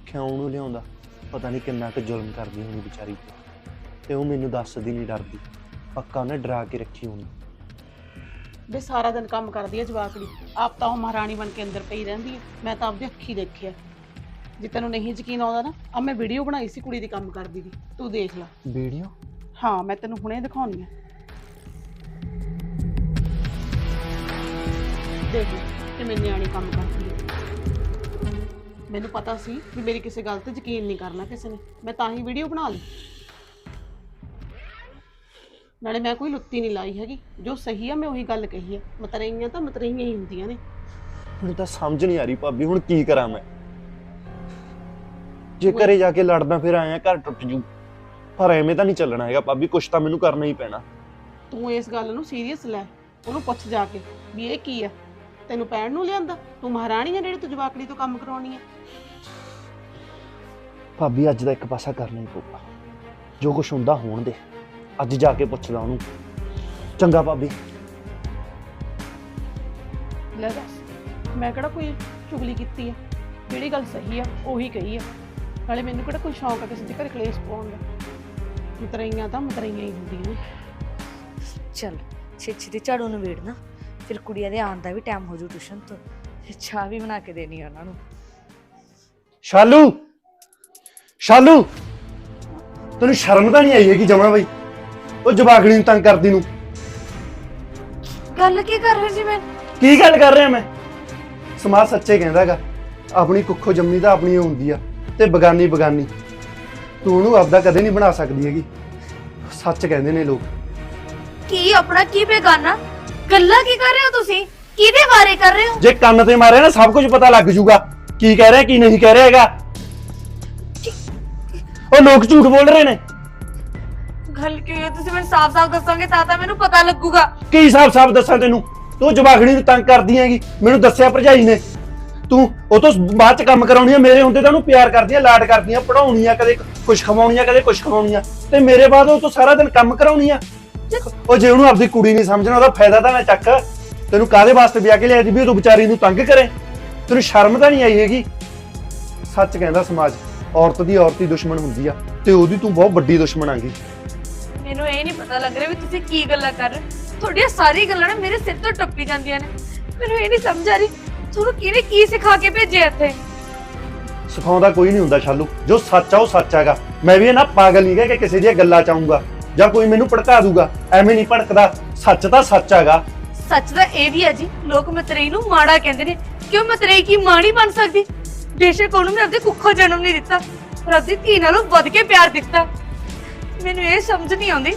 ਕਿਉਂ ਉਹਨੂੰ ਲਿਆਉਂਦਾ? ਪਤਾ ਨਹੀਂ ਕਿੰਨਾ ਕੁ ਜ਼ੁਲਮ ਕਰਦੀ ਹੋਣੀ ਵਿਚਾਰੀ ਤੇ। ਤੇ ਉਹ ਮੈਨੂੰ ਦੱਸਦੀ ਨਹੀਂ ਡਰਦੀ। ਪੱਕਾ ਉਹਨੇ ਡਰਾ ਕੇ ਰੱਖੀ ਹੋਣੀ। ਵੀ ਸਾਰਾ ਦਿਨ ਕੰਮ ਕਰਦੀ ਹੈ ਜਵਾਕੜੀ। ਆਪ ਤਾਂ ਉਹ ਮਹਾਰਾਣੀ ਬਣ ਕੇ ਅੰਦਰ ਪਈ ਰਹਿੰਦੀ ਹੈ ਮੈਂ ਤਾਂ ਆਪਦੀ ਅੱਖੀ ਦੇਖਿਆ। ਜੇ ਤੈਨੂੰ ਨਹੀਂ ਯਕੀਨ ਆਉਂਦਾ ਨਾ ਆ ਮੈਂ ਵੀਡੀਓ ਬਣਾਈ ਸੀ ਕੁੜੀ ਦੀ ਕੰਮ ਕਰਦੀ ਦੀ ਤੂੰ ਦੇਖ ਲੈ। ਵੀਡੀਓ ਹਾਂ ਮੈਂ ਤੈਨੂੰ ਹੁਣੇ ਦਿਖਾਉਣੀ ਆ। ਦੇਖ ਕਿਵੇਂ ਨਿਆਣੀ ਕੰਮ ਕਰਦੀ ਹੈ ਮੈਨੂੰ ਪਤਾ ਸੀ ਵੀ ਮੇਰੀ ਕਿਸੇ ਗੱਲ ਤੇ ਯਕੀਨ ਨਹੀਂ ਕਰਨਾ ਕਿਸੇ ਨੇ। ਮੈਂ ਤਾਂ ਹੀ ਵੀਡੀਓ ਬਣਾ ਲਈ। ਨਾਲੇ ਮੈਂ ਕੋਈ ਲੁੱਤੀ ਨਹੀਂ ਲਾਈ ਹੈਗੀ। ਜੋ ਸਹੀ ਆ ਮੈਂ ਉਹੀ ਗੱਲ ਕਹੀ ਆ। ਮਤਰਈਆਂ ਤਾਂ ਮਤਰਈਆਂ ਹੀ ਹੁੰਦੀਆਂ ਨੇ। ਮੈਨੂੰ ਤਾਂ ਸਮਝ ਨਹੀਂ ਆ ਰਹੀ ਭਾਬੀ ਹੁਣ ਕੀ ਕਰਾਂ ਮੈਂ? ਜੇ ਘਰੇ ਜਾ ਕੇ ਲੜਦਾ ਫਿਰ ਆਇਆ ਘਰ ਟੁੱਟ ਜੂ। ਪਰ ਐਵੇਂ ਤਾਂ ਨਹੀਂ ਚੱਲਣਾ ਹੈਗਾ ਭਾਬੀ ਕੁਛ ਤਾਂ ਮੈਨੂੰ ਕਰਨਾ ਹੀ ਪੈਣਾ। ਤੂੰ ਇਸ ਗੱਲ ਨੂੰ ਸੀਰੀਅਸ ਲੈ ਉਹਨੂੰ ਪੁੱਛ ਜਾ ਕੇ ਵੀ ਇਹ ਕੀ ਆ? ਤੈਨੂੰ ਪੈਣ ਨੂੰ ਲਿਆਂਦਾ? ਤੂੰ ਮਹਾਰਾਣੀ ਆ ਜਿਹੜੀ ਤੂੰ ਜਵਾਕੜੀ ਤੋਂ ਕੰਮ ਕਰਾਉਣੀ ਆ? ਭਾਬੀ ਅੱਜ ਦਾ ਇੱਕ ਪਾਸਾ ਕਰਨਾ ਹੀ ਪਊਗਾ। ਜੋ ਕੁਛ ਹੁੰਦਾ ਹੋਣ ਦੇ। ਅੱਜ ਜਾ ਕੇ ਪੁੱਛਦਾ ਉਹਨੂੰ। ਚੰਗਾ ਭਾਬੀ। ਲੈ ਦੱਸ ਮੈਂ ਕਿਹੜਾ ਕੋਈ ਚੁਗਲੀ ਕੀਤੀ ਆ? ਜਿਹੜੀ ਗੱਲ ਸਹੀ ਆ ਉਹੀ ਕਹੀ ਆ। ਨਾਲੇ ਮੈਨੂੰ ਕਿਹੜਾ ਕੋਈ ਸ਼ੌਂਕ ਆ ਕਿਸੇ ਦੇ ਘਰ ਕਲੇਸ਼ ਪਾਉਣ ਦਾ? ਮਤਰਈਆਂ ਤਾਂ ਮਤਰਈਆਂ ਹੀ ਹੁੰਦੀਆਂ ਨੇ। ਚੱਲ ਛੇਛੀ ਤੇ ਝਾੜੂ ਨੂੰ ਵੇੜਨਾ ਫਿਰ ਕੁੜੀਆਂ ਦੇ ਆਉਣ ਦਾ ਵੀ ਟਾਈਮ ਹੋ ਜੂ ਟਿਊਸ਼ਨ ਤੋਂ। ਫਿਰ ਚਾਹ ਵੀ ਬਣਾ ਕੇ ਦੇਣੀ ਆ ਉਹਨਾਂ ਨੂੰ। ਸ਼ਾਲੂ! ਸ਼ਾਲੂ! ਤੈਨੂੰ ਸ਼ਰਮ ਤਾਂ ਨਹੀਂ ਆਈ ਹੈਗੀ ਜਮਾ ਬਈ? ਉਹ ਜਵਾਗਣੀ ਨੂੰ ਤੰਗ ਕਰਦੀ ਨੂੰ। ਗੱਲ ਕੀ ਕਰ ਰਹੇ ਜੀ ਮੈਂ? ਕੀ ਗੱਲ ਕਰ ਰਿਹਾ ਮੈਂ? ਸਮਾਜ ਸੱਚੇ ਕਹਿੰਦਾਗਾ ਆਪਣੀ ਕੁੱਖੋਂ ਜੰਮੀ ਤਾਂ ਆਪਣੀ ਓ ਹੁੰਦੀ ਆ। ਤੇ ਬਗਾਨੀ ਬਗਾਨੀ। ਤੂੰ ਉਹਨੂੰ ਆਪਦਾ ਕਦੇ ਨਹੀਂ ਬਣਾ ਸਕਦੀ ਹੈਗੀ। ਸੱਚ ਕਹਿੰਦੇ ਨੇ ਲੋਕ। ਕੀ ਆਪਣਾ ਕੀ ਬੇਗਾਨਾ? ਗੱਲਾਂ ਕੀ ਕਰ ਰਹੇ ਹੋ ਤੁਸੀਂ? ਕਿਹਦੇ ਬਾਰੇ ਕਰ ਰਹੇ ਹੋ? ਜੇ ਕੰਨ ਤੇ ਮਾਰਿਆ ਨਾ ਸਭ ਕੁਝ ਪਤਾ ਲੱਗ ਜੂਗਾ। ਕੀ ਕਹਿ ਰਿਹਾ ਕੀ ਨਹੀਂ ਕਹਿ ਰਿਹਾ ਹੈਗਾ। ਉਹ ਲੋਕ ਝੂਠ ਬੋਲ ਰਹੇ ਨੇ। ਗੱਲ ਕੀ ਤੁਸੀਂ ਮੈਨੂੰ ਸਾਫ਼-ਸਾਫ਼ ਦੱਸੋਗੇ ਤਾਂ ਤਾਂ ਮੈਨੂੰ ਪਤਾ ਲੱਗੂਗਾ। ਕੀ ਹਿਸਾਬ ਸਾਬ ਦੱਸਾਂ ਤੈਨੂੰ? ਤੂੰ ਜਵਾਗਣੀ ਨੂੰ ਤੰਗ ਕਰਦੀ ਹੈਗੀ। ਮੈਨੂੰ ਦੱਸਿਆ ਭਰਜਾਈ ਨੇ। ਤੂੰ ਉਹ ਤੋਂ ਬਾਅਦ ਚ ਕੰਮ ਕਰਾਉਣੀ ਆ ਮੇਰੇ ਹੁੰਦੇ ਤਾਂ ਉਹਨੂੰ ਪਿਆਰ ਕਰਦੀਆਂ ਲਾਡ ਕਰਦੀਆਂ ਪੜਾਉਣੀਆਂ ਕਦੇ ਕੁਛ ਖਵਾਉਣੀਆਂ ਕਦੇ ਕੁਛ ਖਵਾਉਣੀਆਂ। ਤੇ ਮੇਰੇ ਬਾਅਦ ਉਹ ਤੋਂ ਸਾਰਾ ਦਿਨ ਕੰਮ ਕਰਾਉਣੀ ਆ। ਉਹ ਜੇ ਉਹਨੂੰ ਆਪਦੀ ਕੁੜੀ ਨਹੀਂ ਸਮਝਣਾ ਉਹਦਾ ਫਾਇਦਾ ਤਾਂ ਨਾ ਚੱਕ। ਤੈਨੂੰ ਕਾਦੇ ਵਾਸਤੇ ਵਿਆਹ ਕੇ ਲਿਆਈ ਸੀ ਵੀ ਉਹ ਤੂੰ ਵਿਚਾਰੀ ਨੂੰ ਤੰਗ ਕਰੇ? ਤੈਨੂੰ ਸ਼ਰਮ ਤਾਂ ਨਹੀਂ ਆਈ ਹੈਗੀ? ਸੱਚ ਕਹਿੰਦਾ ਸਮਾਜ ਔਰਤ ਦੀ ਔਰਤ ਹੀ ਦੁਸ਼ਮਣ ਹੁੰਦੀ ਆ ਤੇ ਉਹਦੀ ਤੂੰ ਬਹੁਤ ਵੱਡੀ ਦੁਸ਼ਮਣ ਆਂਗੀ। ਮੈਨੂੰ ਇਹ ਨਹੀਂ ਪਤਾ ਲੱਗ ਰਿਹਾ ਵੀ ਤੁਸੀਂ ਕੀ ਗੱਲਾਂ ਕਰ ਰਹੇ। ਤੁਹਾਡੀਆਂ ਸਾਰੀ ਗੱਲਾਂ ਨਾ ਮੇਰੇ ਸਿਰ ਤੋਂ ਟੱਪੀ ਜਾਂਦੀਆਂ ਨੇ। ਮੈਨੂੰ ਇਹ ਨਹੀਂ ਸਮਝ ਆ ਰਹੀ ਤੁਹਾਨੂੰ ਕਿਹਨੇ ਕੀ ਸਿਖਾ ਕੇ ਭੇਜਿਆ ਇੱਥੇ? ਸਿਖਾਉਂਦਾ ਕੋਈ ਨਹੀਂ ਹੁੰਦਾ ਸ਼ਾਲੂ। ਜੋ ਸੱਚ ਆ ਉਹ ਸੱਚ ਹੈਗਾ। ਮੈਂ ਵੀ ਇਹ ਨਾ ਪਾਗਲ ਨਹੀਂ ਗਾ ਕਿ ਕਿਸੇ ਦੀਆਂ ਗੱਲਾਂ ਚਾਹੂੰਗਾ ਜਾਂ ਕੋਈ ਮੈਨੂੰ ਭੜਕਾ ਦੂਗਾ। ਐਵੇਂ ਨਹੀਂ ਭੜਕਦਾ। ਸੱਚ ਤਾਂ ਸੱਚ ਹੈਗਾ। ਸੱਚ ਤਾਂ ਇਹ ਵੀ ਹੈ ਜੀ ਲੋਕ ਮਤਰੇਈ ਨੂੰ ਮਾੜਾ ਕਹਿੰਦੇ ਨੇ। ਕਿਉਂ ਮਤਰੇਈ ਕੀ ਮਾਂ ਨਹੀਂ ਬਣ ਸਕਦੀ? ਬੇਸ਼ੱਕ ਉਹਨੂੰ ਮੈਂ ਆਪਦੇ ਕੁੱਖੋਂ ਜਨਮ ਨਹੀਂ ਦਿੱਤਾ ਪਰ ਆਪਦੀ ਧੀ ਨਾਲੋਂ ਵੱਧ ਕੇ ਪਿਆਰ ਦਿੱਤਾ। ਮੈਨੂੰ ਇਹ ਸਮਝ ਨਹੀਂ ਆਉਂਦੀ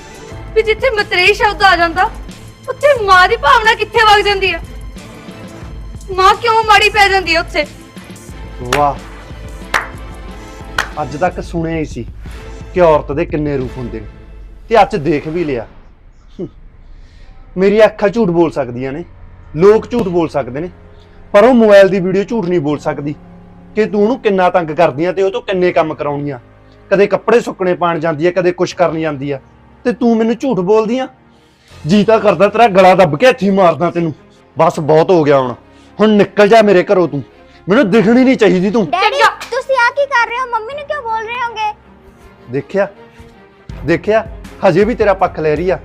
ਵੀ ਜਿੱਥੇ ਮਤਰੇਈ ਸ਼ਬਦ ਆ ਜਾਂਦਾ ਉੱਥੇ ਮਾਂ ਦੀ ਭਾਵਨਾ ਕਿੱਥੇ ਵਗ ਜਾਂਦੀ ਹੈ ਮਾਂ ਕਿਉਂ ਮਾੜੀ ਪੈ ਜਾਂਦੀ ਹੈ ਉੱਥੇ? ਵਾਹ। ਅੱਜ ਤੱਕ ਸੁਣਿਆ ਹੀ ਸੀ ਕਿ ਔਰਤ ਦੇ ਕਿੰਨੇ ਰੂਪ ਹੁੰਦੇ ਨੇ। ਤੇ ਅੱਜ ਦੇਖ ਵੀ ਲਿਆ। ਹੂੰ। ਮੇਰੀ ਅੱਖਾਂ ਝੂਠ ਬੋਲ ਸਕਦੀਆਂ ਨੇ। ਲੋਕ ਝੂਠ ਬੋਲ ਸਕਦੇ ਨੇ। ਪਰ ਉਹ ਮੋਬਾਈਲ ਦੀ ਵੀਡੀਓ ਝੂਠ ਨਹੀਂ ਬੋਲ ਸਕਦੀ। ਕਿ ਤੂੰ ਉਹਨੂੰ ਕਿੰਨਾ ਤੰਗ ਕਰਦੀਆਂ ਤੇ ਉਹ ਤੋਂ ਕਿੰਨੇ ਕੰਮ ਕਰਾਉਣੀਆਂ। ਕਦੇ ਕੱਪੜੇ ਸੁੱਕਣੇ ਪਾਣ ਜਾਂਦੀ ਆ, ਕਦੇ ਕੁਛ ਕਰਨ ਜਾਂਦੀ ਆ। ਤੇ ਤੂੰ ਮੈਨੂੰ ਝੂਠ ਬੋਲਦੀਆਂ ਜੀ ਤਾਂ ਕਰਦਾ ਤੇਰਾ ਗਲਾ ਦੱਬ ਕੇ ਹੱਥੀ ਮਾਰਦਾ ਤੈਨੂੰ। ਬਸ ਬਹੁਤ ਹੋ ਗਿਆ ਹੁਣ। ਹੁਣ ਨਿਕਲ ਜਾ ਮੇਰੇ ਘਰੋਂ ਤੂੰ। ਮੈਨੂੰ ਦਿਖਣੀ ਨਹੀਂ ਚਾਹੀਦੀ ਤੂੰ। ਡੈਡੀ ਤੁਸੀਂ ਆ ਕੀ ਕਰ ਰਹੇ ਹੋ? ਮੰਮੀ ਨੂੰ ਕਿਉਂ ਬੋਲ ਰਹੇ ਹੋਗੇ? ਦੇਖਿਆ? ਦੇਖਿਆ? ਹਜੇ ਵੀ ਤੇਰਾ ਪੱਖ ਲੈ ਰਹੀ ਆ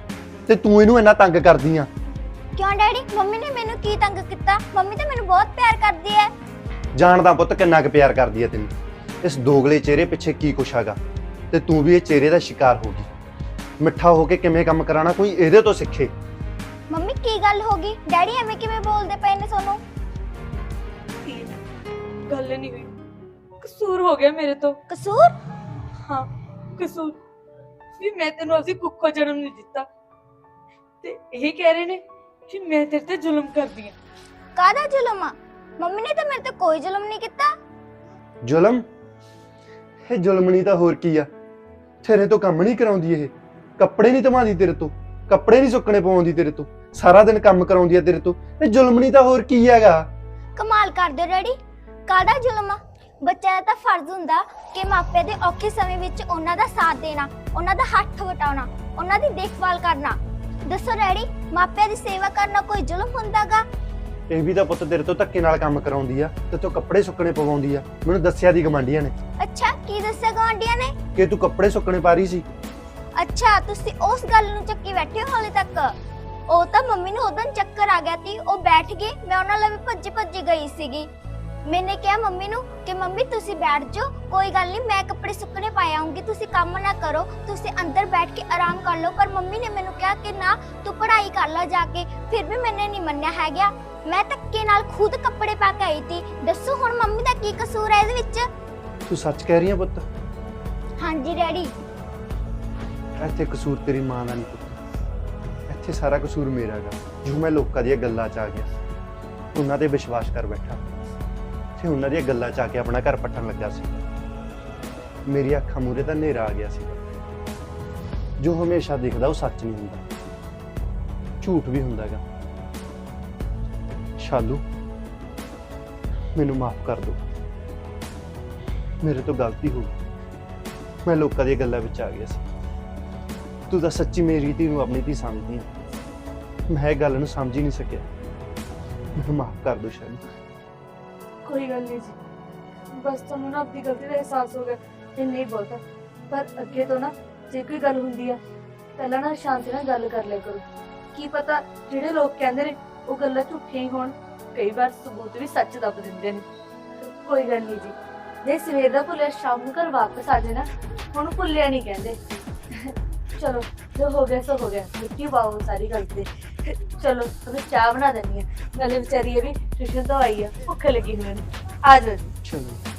ਤੇ ਤੂੰ ਇਹਨੂੰ ਇੰਨਾ ਤੰਗ ਕਰਦੀ ਆ। ਕਿਉਂ ਡੈਡੀ? ਮੰਮੀ ਨੇ ਮੈਨੂੰ ਕੀ ਤੰਗ ਕੀਤਾ? ਮੰਮੀ ਤਾਂ ਮੈਨੂੰ ਬਹੁਤ ਪਿਆਰ ਕਰਦੀ ਹੈ ਜਾਣਦਾ ਪੁੱਤ ਕਿੰਨਾ ਕੁ ਪਿਆਰ ਕਰਦੀ ਆ ਤੈਨੂੰ। ਇਸ ਦੋਗਲੇ ਚਿਹਰੇ ਪਿੱਛੇ ਕੀ ਕੁਛ ਹੈਗਾ? ਤੇ ਤੂੰ ਵੀ ਇਹ ਚਿਹਰੇ ਦਾ ਸ਼ਿਕਾਰ ਹੋ ਗਈ। ਮਿੱਠਾ ਹੋ ਕੇ ਕਿਵੇਂ ਕੰਮ ਕਰਾਣਾ ਕੋਈ ਇਹਦੇ ਤੋਂ ਸਿੱਖੇ। ਮੰਮੀ ਕੀ ਗੱਲ ਹੋ ਗਈ? ਡੈਡੀ ਐਵੇਂ ਕਿਵੇਂ ਬੋਲਦੇ ਪਏ ਨੇ ਤੁਹਾਨੂੰ? ਗੱਲ ਨਹੀਂ ਹੋਈ। ਕਸੂਰ ਹੋ ਗਿਆ ਮੇਰੇ ਤੋਂ। ਕਸੂਰ? ਹਾਂ ਕਸੂਰ। ਵੀ ਮੈਂ ਤੈਨੂੰ ਆਪਦੀ ਕੁੱਖੋਂ ਜਨਮ ਨਹੀਂ ਦਿੱਤਾ। ਤੇ ਇਹ ਕਹਿ ਰਹੇ ਨੇ ਕਿ ਮੈਂ ਤੇਰੇ ਤੇ ਜ਼ੁਲਮ ਕਰਦੀ ਹਾਂ ਕਾਹਦਾ ਜ਼ੁਲਮ ਆ? ਮੰਮੀ ਨੇ ਤਾਂ ਮੇਰੇ ਤੇ ਕੋਈ ਜ਼ੁਲਮ ਨਹੀਂ ਕੀਤਾ। ਜ਼ੁਲਮ? ਇਹ ਜ਼ੁਲਮਣੀ ਤਾਂ ਹੋਰ ਕੀ ਆ? ਤੇਰੇ ਤੋਂ ਕੰਮ ਨਹੀਂ ਕਰਾਉਂਦੀ ਇਹ। ਕੱਪੜੇ ਨਹੀਂ ਧਵਾਉਂਦੀ ਤੇਰੇ ਤੋਂ। ਕੱਪੜੇ ਨਹੀਂ ਸੁੱਕਣੇ ਪਾਉਂਦੀ ਤੇਰੇ ਤੋਂ। ਸਾਰਾ ਦਿਨ ਕੰਮ ਕਰਾਉਂਦੀ ਆ ਤੇਰੇ ਤੋਂ। ਇਹ ਜ਼ੁਲਮਣੀ ਤਾਂ ਹੋਰ ਕੀ ਹੈਗਾ? ਕਮਾਲ ਕਰਦੇ ਹੋ ਡੈਡੀ। ਕਾਹਦਾ ਜ਼ੁਲਮ ਆ? ਬੱਚਾ ਦਾ ਤਾਂ ਫਰਜ਼ ਹੁੰਦਾ ਕਿ ਮਾਪੇ ਦੇ ਔਖੇ ਸਮੇਂ ਵਿੱਚ ਉਹਨਾਂ ਦਾ ਸਾਥ ਦੇਣਾ ਉਹਨਾਂ ਦਾ ਹੱਥ ਵਟਾਉਣਾ ਉਹਨਾਂ ਦੀ ਦੇਖਭਾਲ ਕਰਨਾ। ਦੱਸੋ ਡੈਡੀ ਮਾਪਿਆਂ ਦੀ ਸੇਵਾ ਕਰਨਾ ਕੋਈ ਜ਼ੁਲਮ ਹੁੰਦਾਗਾ? ਇਹ ਵੀ ਤਾਂ ਪੁੱਤ ਤੇਰੇ ਤੋਂ ਧੱਕੇ ਨਾਲ ਕੰਮ ਕਰਾਉਂਦੀ ਆ ਤੇ ਤੂੰ ਕੱਪੜੇ ਸੁੱਕਣੇ ਪਵਾਉਂਦੀ ਆ। ਮੈਨੂੰ ਦੱਸਿਆ ਦੀ ਗਵਾਂਡੀਆਂ ਨੇ। ਅੱਛਾ ਕੀ ਦੱਸਿਆ ਗਵਾਂਡੀਆਂ ਨੇ? ਕਿ ਤੂੰ ਕੱਪੜੇ ਸੁੱਕਣੇ ਪਾ ਰਹੀ ਸੀ। ਅੱਛਾ ਤੁਸੀਂ ਉਸ ਗੱਲ ਨੂੰ ਚੱਕੀ ਬੈਠੇ ਹੋ ਹਾਲੇ ਤੱਕ? ਉਹ ਤਾਂ ਮੰਮੀ ਨੂੰ ਉਦੋਂ ਚੱਕਰ ਆ ਗਿਆ ਸੀ ਉਹ ਬੈਠ ਗਏ ਮੈਂ ਉਹਨਾਂ ਲਈ ਭੱਜੀ ਭੱਜੀ ਗਈ ਸੀਗੀ। ਮੈਨੇ ਕਿਹਾ ਮੰਮੀ ਨੂੰ ਕਿ ਮੰਮੀ ਤੁਸੀਂ ਬੈਠ ਜਾਓ ਕੋਈ ਗੱਲ ਨਹੀਂ ਮੈਂ ਕੱਪੜੇ ਸੁੱਕਣੇ ਪਾਏ ਆਉਂਗੀ ਤੁਸੀਂ ਕੰਮ ਨਾ ਕਰੋ ਤੁਸੀਂ ਅੰਦਰ ਬੈਠ ਕੇ ਆਰਾਮ ਕਰ ਲਓ। ਪਰ ਮੰਮੀ ਨੇ ਮੈਨੂੰ ਕਿਹਾ ਕਿ ਨਾ ਤੂੰ ਪੜ੍ਹਾਈ ਕਰ ਲੈ ਜਾ ਕੇ ਫਿਰ ਵੀ ਮੈਨੇ ਨਹੀਂ ਮੰਨਿਆ ਹੈ ਗਿਆ ਮੈਂ ਧੱਕੇ ਨਾਲ ਖੁਦ ਕੱਪੜੇ ਪਾ ਕੇ ਆਈ ਸੀ ਦੱਸੋ ਹੁਣ ਮੰਮੀ ਦਾ ਕੀ ਕਸੂਰ ਹੈ ਇਹਦੇ ਵਿੱਚ? ਤੂੰ ਸੱਚ ਕਹਿ ਰਹੀ ਆ ਪੁੱਤ? ਹਾਂਜੀ ਡੈਡੀ। ਇੱਥੇ ਕਸੂਰ ਤੇਰੀ ਮਾਂ ਦਾ ਨਹੀਂ ਪੁੱਤ। ਇੱਥੇ ਸਾਰਾ ਕਸੂਰ ਮੇਰਾ ਹੈਗਾ। ਜੋ ਮੈਂ ਲੋਕਾਂ ਦੀਆਂ ਗੱਲਾਂ 'ਚ ਆ ਗਿਆ ਉਹਨਾਂ ਤੇ ਵਿਸ਼ਵਾਸ ਕਰ ਬੈਠਾ। ਤੇ ਉਹਨਾਂ ਦੀਆਂ ਗੱਲਾਂ 'ਚ ਆ ਕੇ ਆਪਣਾ ਘਰ ਪੱਟਣ ਲੱਗਾ ਸੀ। ਮੇਰੀ ਅੱਖਾਂ ਮੂਰੇ ਤਾਂ ਹਨੇਰਾ ਆ ਗਿਆ ਸੀ। ਜੋ ਹਮੇਸ਼ਾ ਦਿਖਦਾ ਉਹ ਸੱਚ ਨਹੀਂ ਹੁੰਦਾ। ਝੂਠ ਵੀ ਹੁੰਦਾ ਹੈਗਾ। ਸ਼ਾਲੂ, ਮੈਨੂੰ ਮਾਫ ਕਰ ਦਿਓ ਮੇਰੇ ਤੋਂ ਗਲਤੀ ਹੋ ਗਈ। ਮੈਂ ਲੋਕਾਂ ਦੀਆਂ ਗੱਲਾਂ ਵਿੱਚ ਆ ਗਿਆ ਸੀ। ਤੂੰ ਤਾਂ ਸੱਚੀ ਮੇਰੀ ਧੀ ਨੂੰ ਆਪਣੀ ਧੀ ਸਮਝਦੀ ਹੈ ਮੈਂ ਇਹ ਗੱਲ ਨੂੰ ਸਮਝ ਹੀ ਨਹੀਂ ਸਕਿਆ। ਮੈਨੂੰ ਮਾਫ ਕਰ ਦਿਓ ਸ਼ਾਲੂ। ਕੋਈ ਗੱਲ ਨਹੀਂ ਜੀ। ਬਸ ਤੁਹਾਨੂੰ ਨਾ ਆਪਣੀ ਗਲਤੀ ਦਾ ਅਹਿਸਾਸ ਹੋ ਗਿਆ ਇਹ ਨਹੀਂ ਬੋਲਦਾ ਪਰ ਅੱਗੇ ਤੋਂ ਨਾ ਜੇ ਕੋਈ ਗੱਲ ਹੁੰਦੀ ਆ, ਪਹਿਲਾਂ ਨਾ ਸ਼ਾਂਤੀ ਨਾਲ ਗੱਲ ਕਰ ਲਿਆ ਕਰੋ। ਕੀ ਪਤਾ ਜਿਹੜੇ ਲੋਕ ਕਹਿੰਦੇ ਨੇ ਉਹ ਗੱਲਾਂ ਝੂਠੀਆਂ ਹੀ ਹੋਣ, ਕਈ ਵਾਰ ਸਬੂਤ ਵੀ ਸੱਚ ਦੱਬ ਦਿੰਦੇ ਨੇ। ਕੋਈ ਗੱਲ ਨਹੀਂ ਜੀ। ਜੇ ਸਵੇਰ ਦਾ ਭੁੱਲਿਆ ਸ਼ਾਮ ਨੂੰ ਘਰ ਵਾਪਸ ਆ ਜਾਣਾ ਹੁਣ ਭੁੱਲਿਆ ਨਹੀਂ ਕਹਿੰਦੇ। ਚਲੋ, ਜੋ ਹੋ ਗਿਆ ਸੋ ਹੋ ਗਿਆ। ਮਿੱਟੀ ਪਾਓ, ਸਾਰੀ ਗੱਲ ਤੇ। ਚਲੋ ਤੁਹਾਨੂੰ ਚਾਹ ਬਣਾ ਦਿੰਦੀ ਆ ਨਾਲੇ ਵਿਚਾਰੀ ਇਹ ਵੀ ਟਿਊਸ਼ਨ ਤੋਂ ਆਈ ਆ। ਭੁੱਖ ਲੱਗੀ ਹੋਈ ਨੇ ਆ ਜਾਓ ਜੀ। ਚਲੋ।